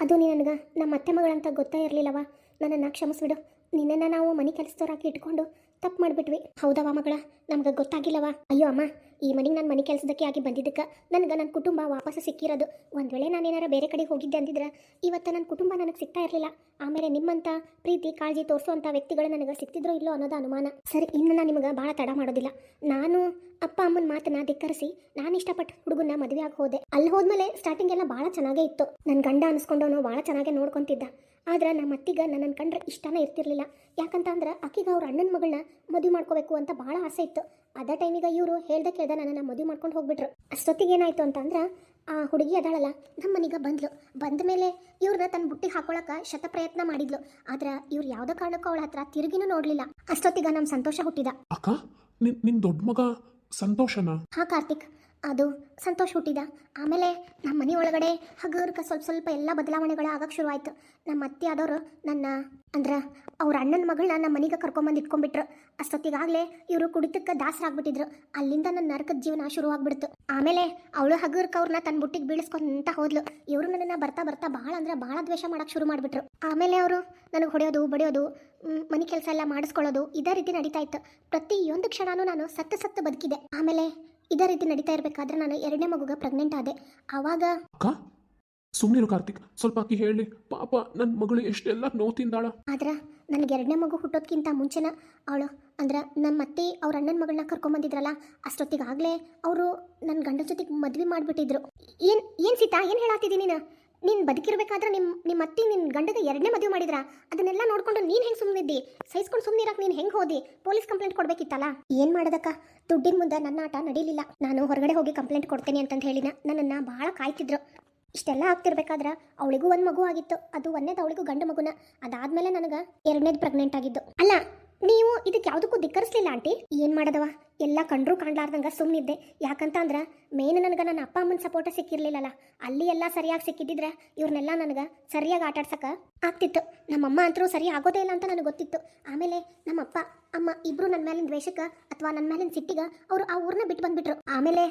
Speaker 1: ಅದು ನೀ ನನಗೆ, ನಮ್ಮ ಅತ್ತೆ ಮಗಳಂತ ಗೊತ್ತೇ ಇರಲಿಲ್ಲವ. ನನ್ನನ್ನು ಕ್ಷಮಿಸ್ಬಿಡು. ನಿನ್ನನ್ನು ನಾವು ಮನೆ ಕೆಲಸದವರಾಗಿ ಇಟ್ಕೊಂಡು ತಪ್ಪು ಮಾಡಿಬಿಟ್ವಿ. ಹೌದವ ಮಗಳ, ನಮ್ಗೆ ಗೊತ್ತಾಗಿಲ್ಲವ. ಅಯ್ಯೋ ಅಮ್ಮ ಈ ಮನೆಗೆ ನಾನು ಮನೆ ಕೆಲಸದಕ್ಕೆ ಆಗಿ ಬಂದಿದ್ದಕ್ಕೆ, ನನಗೆ ನನ್ನ ಕುಟುಂಬ ವಾಪಸ್ ಸಿಕ್ಕಿರೋದು. ಒಂದು ವೇಳೆ ನಾನೇನಾರ ಬೇರೆ ಕಡೆ ಹೋಗಿದ್ದೆ ಅಂದಿದ್ರೆ, ಇವತ್ತು ನನ್ನ ಕುಟುಂಬ ನನಗೆ ಸಿಗ್ತಾ ಇರಲಿಲ್ಲ. ಆಮೇಲೆ ನಿಮ್ಮಂಥ ಪ್ರೀತಿ, ಕಾಳಜಿ ತೋರಿಸುವಂಥ ವ್ಯಕ್ತಿಗಳು ನನಗೆ ಸಿಕ್ತಿದ್ರೋ ಇಲ್ಲೋ ಅನ್ನೋದು ಅನುಮಾನ. ಸರಿ, ಇನ್ನು ನಾನು ನಿಮಗೆ ಭಾಳ ತಡ ಮಾಡೋದಿಲ್ಲ. ನಾನು ಅಪ್ಪ ಅಮ್ಮನ ಮಾತನ್ನ ಧಿಕ್ಕರಿಸಿ, ನಾನು ಇಷ್ಟಪಟ್ಟು ಹುಡುಗನ ಮದುವೆ ಆಗಿ ಹೋದೆ. ಅಲ್ಲಿ ಹೋದ್ಮೇಲೆ ಸ್ಟಾರ್ಟಿಂಗ್ ಎಲ್ಲ ಭಾಳ ಚೆನ್ನಾಗೇ ಇತ್ತು. ನನ್ನ ಗಂಡ ಅನ್ಸ್ಕೊಂಡವನು ಭಾಳ ಚೆನ್ನಾಗೇ ನೋಡ್ಕೊಂತಿದ್ದ. ಆದ್ರೆ ನಮ್ಮ ಅತ್ತಿಗೆ ನನ್ನನ್ನು ಕಂಡ್ರೆ ಇಷ್ಟನೇ ಇರ್ತಿರ್ಲಿಲ್ಲ. ಯಾಕಂತ ಅಂದ್ರೆ ಆಕಿಗೆ ಅವ್ರ ಅಣ್ಣನ ಮಗಳನ್ನ ಮದುವೆ ಮಾಡ್ಕೋಬೇಕು ಅಂತ ಭಾಳ ಆಸೆ ಇತ್ತು. ಅದ ಟೈಮಿಗೆ ಇವರು ಹೇಳ್ದೆ ಕೇಳ್ದೆ ನನ್ನನ್ನು ಮದುವೆ ಮಾಡ್ಕೊಂಡು ಹೋಗ್ಬಿಟ್ರು. ಅಷ್ಟೊತ್ತಿಗೆ ಏನಾಯ್ತು ಅಂತಂದ್ರೆ ಆ ಹುಡುಗಿ ಅದಾಳಲ್ಲ ನಮ್ಮ ಮನೆಗೆ ಬಂದ್ಲು. ಬಂದ ಮೇಲೆ ಇವ್ರನ್ನ ತನ್ನ ಬುಟ್ಟಿಗೆ ಹಾಕೊಳಕ್ಕೆ ಶತ ಪ್ರಯತ್ನ ಮಾಡಿದ್ಲು. ಆದ್ರೆ ಇವ್ರು ಯಾವುದೋ ಕಾರಣಕ್ಕೂ ಅವಳ ಹತ್ರ ತಿರುಗಿನೂ ನೋಡ್ಲಿಲ್ಲ. ಅಷ್ಟೊತ್ತಿಗೆ ನಮ್ಮ ಸಂತೋಷ ಹುಟ್ಟಿದ.
Speaker 2: ಅಕ್ಕ ನಿನ್ ನಿನ್ ದೊಡ್ಡ ಮಗ ಸಂತೋಷನ?
Speaker 1: ಹಾ ಕಾರ್ತಿಕ್ ಅದು ಸಂತೋಷ ಹುಟ್ಟಿದ. ಆಮೇಲೆ ನಮ್ಮ ಮನೆ ಒಳಗಡೆ ಹಗರ್ಕ ಸ್ವಲ್ಪ ಸ್ವಲ್ಪ ಎಲ್ಲ ಬದಲಾವಣೆಗಳು ಆಗಕ್ಕೆ ಶುರುವಾಯಿತು ನಮ್ಮ ಅತ್ತೆ ಆದವರು ನನ್ನ ಅಂದ್ರೆ ಅವ್ರ ಅಣ್ಣನ ಮಗಳನ್ನ ನಮ್ಮ ಮನೆಗೆ ಕರ್ಕೊಂಬಂದು ಇಟ್ಕೊಂಡ್ಬಿಟ್ರು. ಅಷ್ಟೊತ್ತಿಗಾಗಲೇ ಇವರು ಕುಡಿತಕ್ಕೆ ದಾಸರಾಗ್ಬಿಟ್ಟಿದ್ರು. ಅಲ್ಲಿಂದ ನನ್ನ ನರಕದ ಜೀವನ ಶುರುವಾಗ್ಬಿಡ್ತು ಆಮೇಲೆ ಅವಳು ಹಗರ್ಕ ಅವ್ರನ್ನ ತನ್ನ ಬುಟ್ಟಿಗೆ ಬೀಳಿಸ್ಕೊಂತ ಹೋದ್ಲು. ಇವರು ನನ್ನನ್ನು ಬರ್ತಾ ಬರ್ತಾ ಭಾಳ ಅಂದ್ರೆ ಭಾಳ ದ್ವೇಷ ಮಾಡೋಕ್ಕೆ ಶುರು ಮಾಡಿಬಿಟ್ರು. ಆಮೇಲೆ ಅವರು ನನಗೆ ಹೊಡೆಯೋದು, ಬಡಿಯೋದು ಮನೆ ಕೆಲಸ ಎಲ್ಲ ಮಾಡಿಸ್ಕೊಳ್ಳೋದು ಇದೇ ರೀತಿ ನಡೀತಾ ಇತ್ತು. ಪ್ರತಿಯೊಂದು ಕ್ಷಣನೂ ನಾನು ಸತ್ತು ಸತ್ತು ಬದುಕಿದೆ. ಆಮೇಲೆ ಇದೇ ರೀತಿ ನಡೀತಾ ಇರಬೇಕಾದ್ರೆ ನಾನು ಎರಡನೇ ಮಗುಗೆ ಪ್ರೆಗ್ನೆಂಟ್ ಆದೆ. ಆವಾಗ
Speaker 2: ಅಕ್ಕ ಸುಮ್ಮನಿರು ಕಾರ್ತಿಕ್ ಸ್ವಲ್ಪ ಆಕಿ ಹೇಳಿ. ಪಾಪ ನನ್ನ ಮಗಳು ಎಷ್ಟೆಲ್ಲ ನೋವು ತಿಂದಾಳ.
Speaker 1: ಆದ್ರೆ ನನಗೆ ಎರಡನೇ ಮಗು ಹುಟ್ಟೋದ್ಕಿಂತ ಮುಂಚೆನ ಅವಳು ಅಂದ್ರೆ ನಮ್ಮ ಅತ್ತೆ ಅವ್ರ ಅಣ್ಣನ ಮಗಳನ್ನ ಕರ್ಕೊಂಬಂದಿದ್ರಲ್ಲ ಅಷ್ಟೊತ್ತಿಗಾಗಲೇ ಅವರು ನನ್ನ ಗಂಡನ ಜೊತೆಗೆ ಮದ್ವೆ ಮಾಡಿಬಿಟ್ಟಿದ್ರು. ಏನು ಏನು ಸೀತಾ ಏನು ಹೇಳಾತಿದ್ದೀನಿ ನೀನು? ನೀನು ಬದುಕಿರ್ಬೇಕಾದ್ರೆ ನಿಮ್ಮ ನಿಮ್ಮ ಅತ್ತಿ ನಿನ್ನ ಗಂಡಗೆ ಎರಡನೇ ಮದುವೆ ಮಾಡಿದ್ರ, ಅದನ್ನೆಲ್ಲ ನೋಡ್ಕೊಂಡು ನೀನು ಹೆಂಗೆ ಸುಮ್ಮನಿದ್ದಿ ಸಹಿಸ್ಕೊಂಡು ಸುಮ್ಮನಿರಕ್ಕೆ ನೀನು ಹೆಂಗೆ ಹೋದಿ? ಪೊಲೀಸ್ ಕಂಪ್ಲೇಂಟ್ ಕೊಡ್ಬೇಕಿತ್ತಲ್ಲ? ಏನು ಮಾಡೋದಕ್ಕ? ದುಡ್ಡಿನ ಮುಂದೆ ನನ್ನ ಆಟ ನಡೀಲಿಲ್ಲ. ನಾನು ಹೊರಗಡೆ ಹೋಗಿ ಕಂಪ್ಲೇಂಟ್ ಕೊಡ್ತೇನೆ ಅಂತಂದು ಹೇಳಿನ. ನನ್ನನ್ನು ಭಾಳ ಕಾಯ್ತಿದ್ರು. ಇಷ್ಟೆಲ್ಲ ಆಗ್ತಿರ್ಬೇಕಾದ್ರೆ ಅವಳಿಗೂ ಒಂದು ಮಗು ಆಗಿತ್ತು. ಅದು ಒಂದೇದು ಅವಳಿಗೂ ಗಂಡು ಮಗುನ. ಅದಾದ್ಮೇಲೆ ನನಗೆ ಎರಡನೇದು ಪ್ರೆಗ್ನೆಂಟ್ ಆಗಿದ್ದು. ಅಲ್ಲ, ನೀವು ಇದಕ್ಕೆ ಯಾವುದಕ್ಕೂ ಧಿಕ್ಕರಿಸ್ಲಿಲ್ಲ, ಆಂಟಿ? ಏನು ಮಾಡೋದವ? ಎಲ್ಲ ಕಂಡ್ರು ಕಾಣ್ಲಾರ್ದಂಗೆ ಸುಮ್ಮನಿದ್ದೆ ಯಾಕಂತ ಅಂದ್ರೆ ಮೇನ್ ನನಗೆ ನನ್ನ ಅಪ್ಪ ಅಮ್ಮನ ಸಪೋರ್ಟ ಸಿಕ್ಕಿರ್ಲಿಲ್ಲಲ್ಲ ಅಲ್ಲಿ ಎಲ್ಲ ಸರಿಯಾಗಿ ಸಿಕ್ಕಿದ್ದಿದ್ರೆ ಇವ್ರನ್ನೆಲ್ಲ ನನಗೆ ಸರಿಯಾಗಿ ಆಟಾಡ್ಸಕ್ಕೆ ಆಗ್ತಿತ್ತು. ನಮ್ಮಮ್ಮ ಅಂತರೂ ಸರಿ ಆಗೋದೇ ಇಲ್ಲ ಅಂತ ನನಗೆ ಗೊತ್ತಿತ್ತು. ಆಮೇಲೆ ನಮ್ಮ ಅಪ್ಪ ಅಮ್ಮ ಇಬ್ರು ನನ್ನ ಮೇಲಿನ ದ್ವೇಷಕ್ಕೆ ಅಥವಾ ನನ್ನ ಮೇಲಿನ ಸಿಟ್ಟಿಗೆ ಅವರು ಆ ಊರನ್ನ ಬಿಟ್ಟು ಬಂದ್ಬಿಟ್ರು. ಆಮೇಲೆ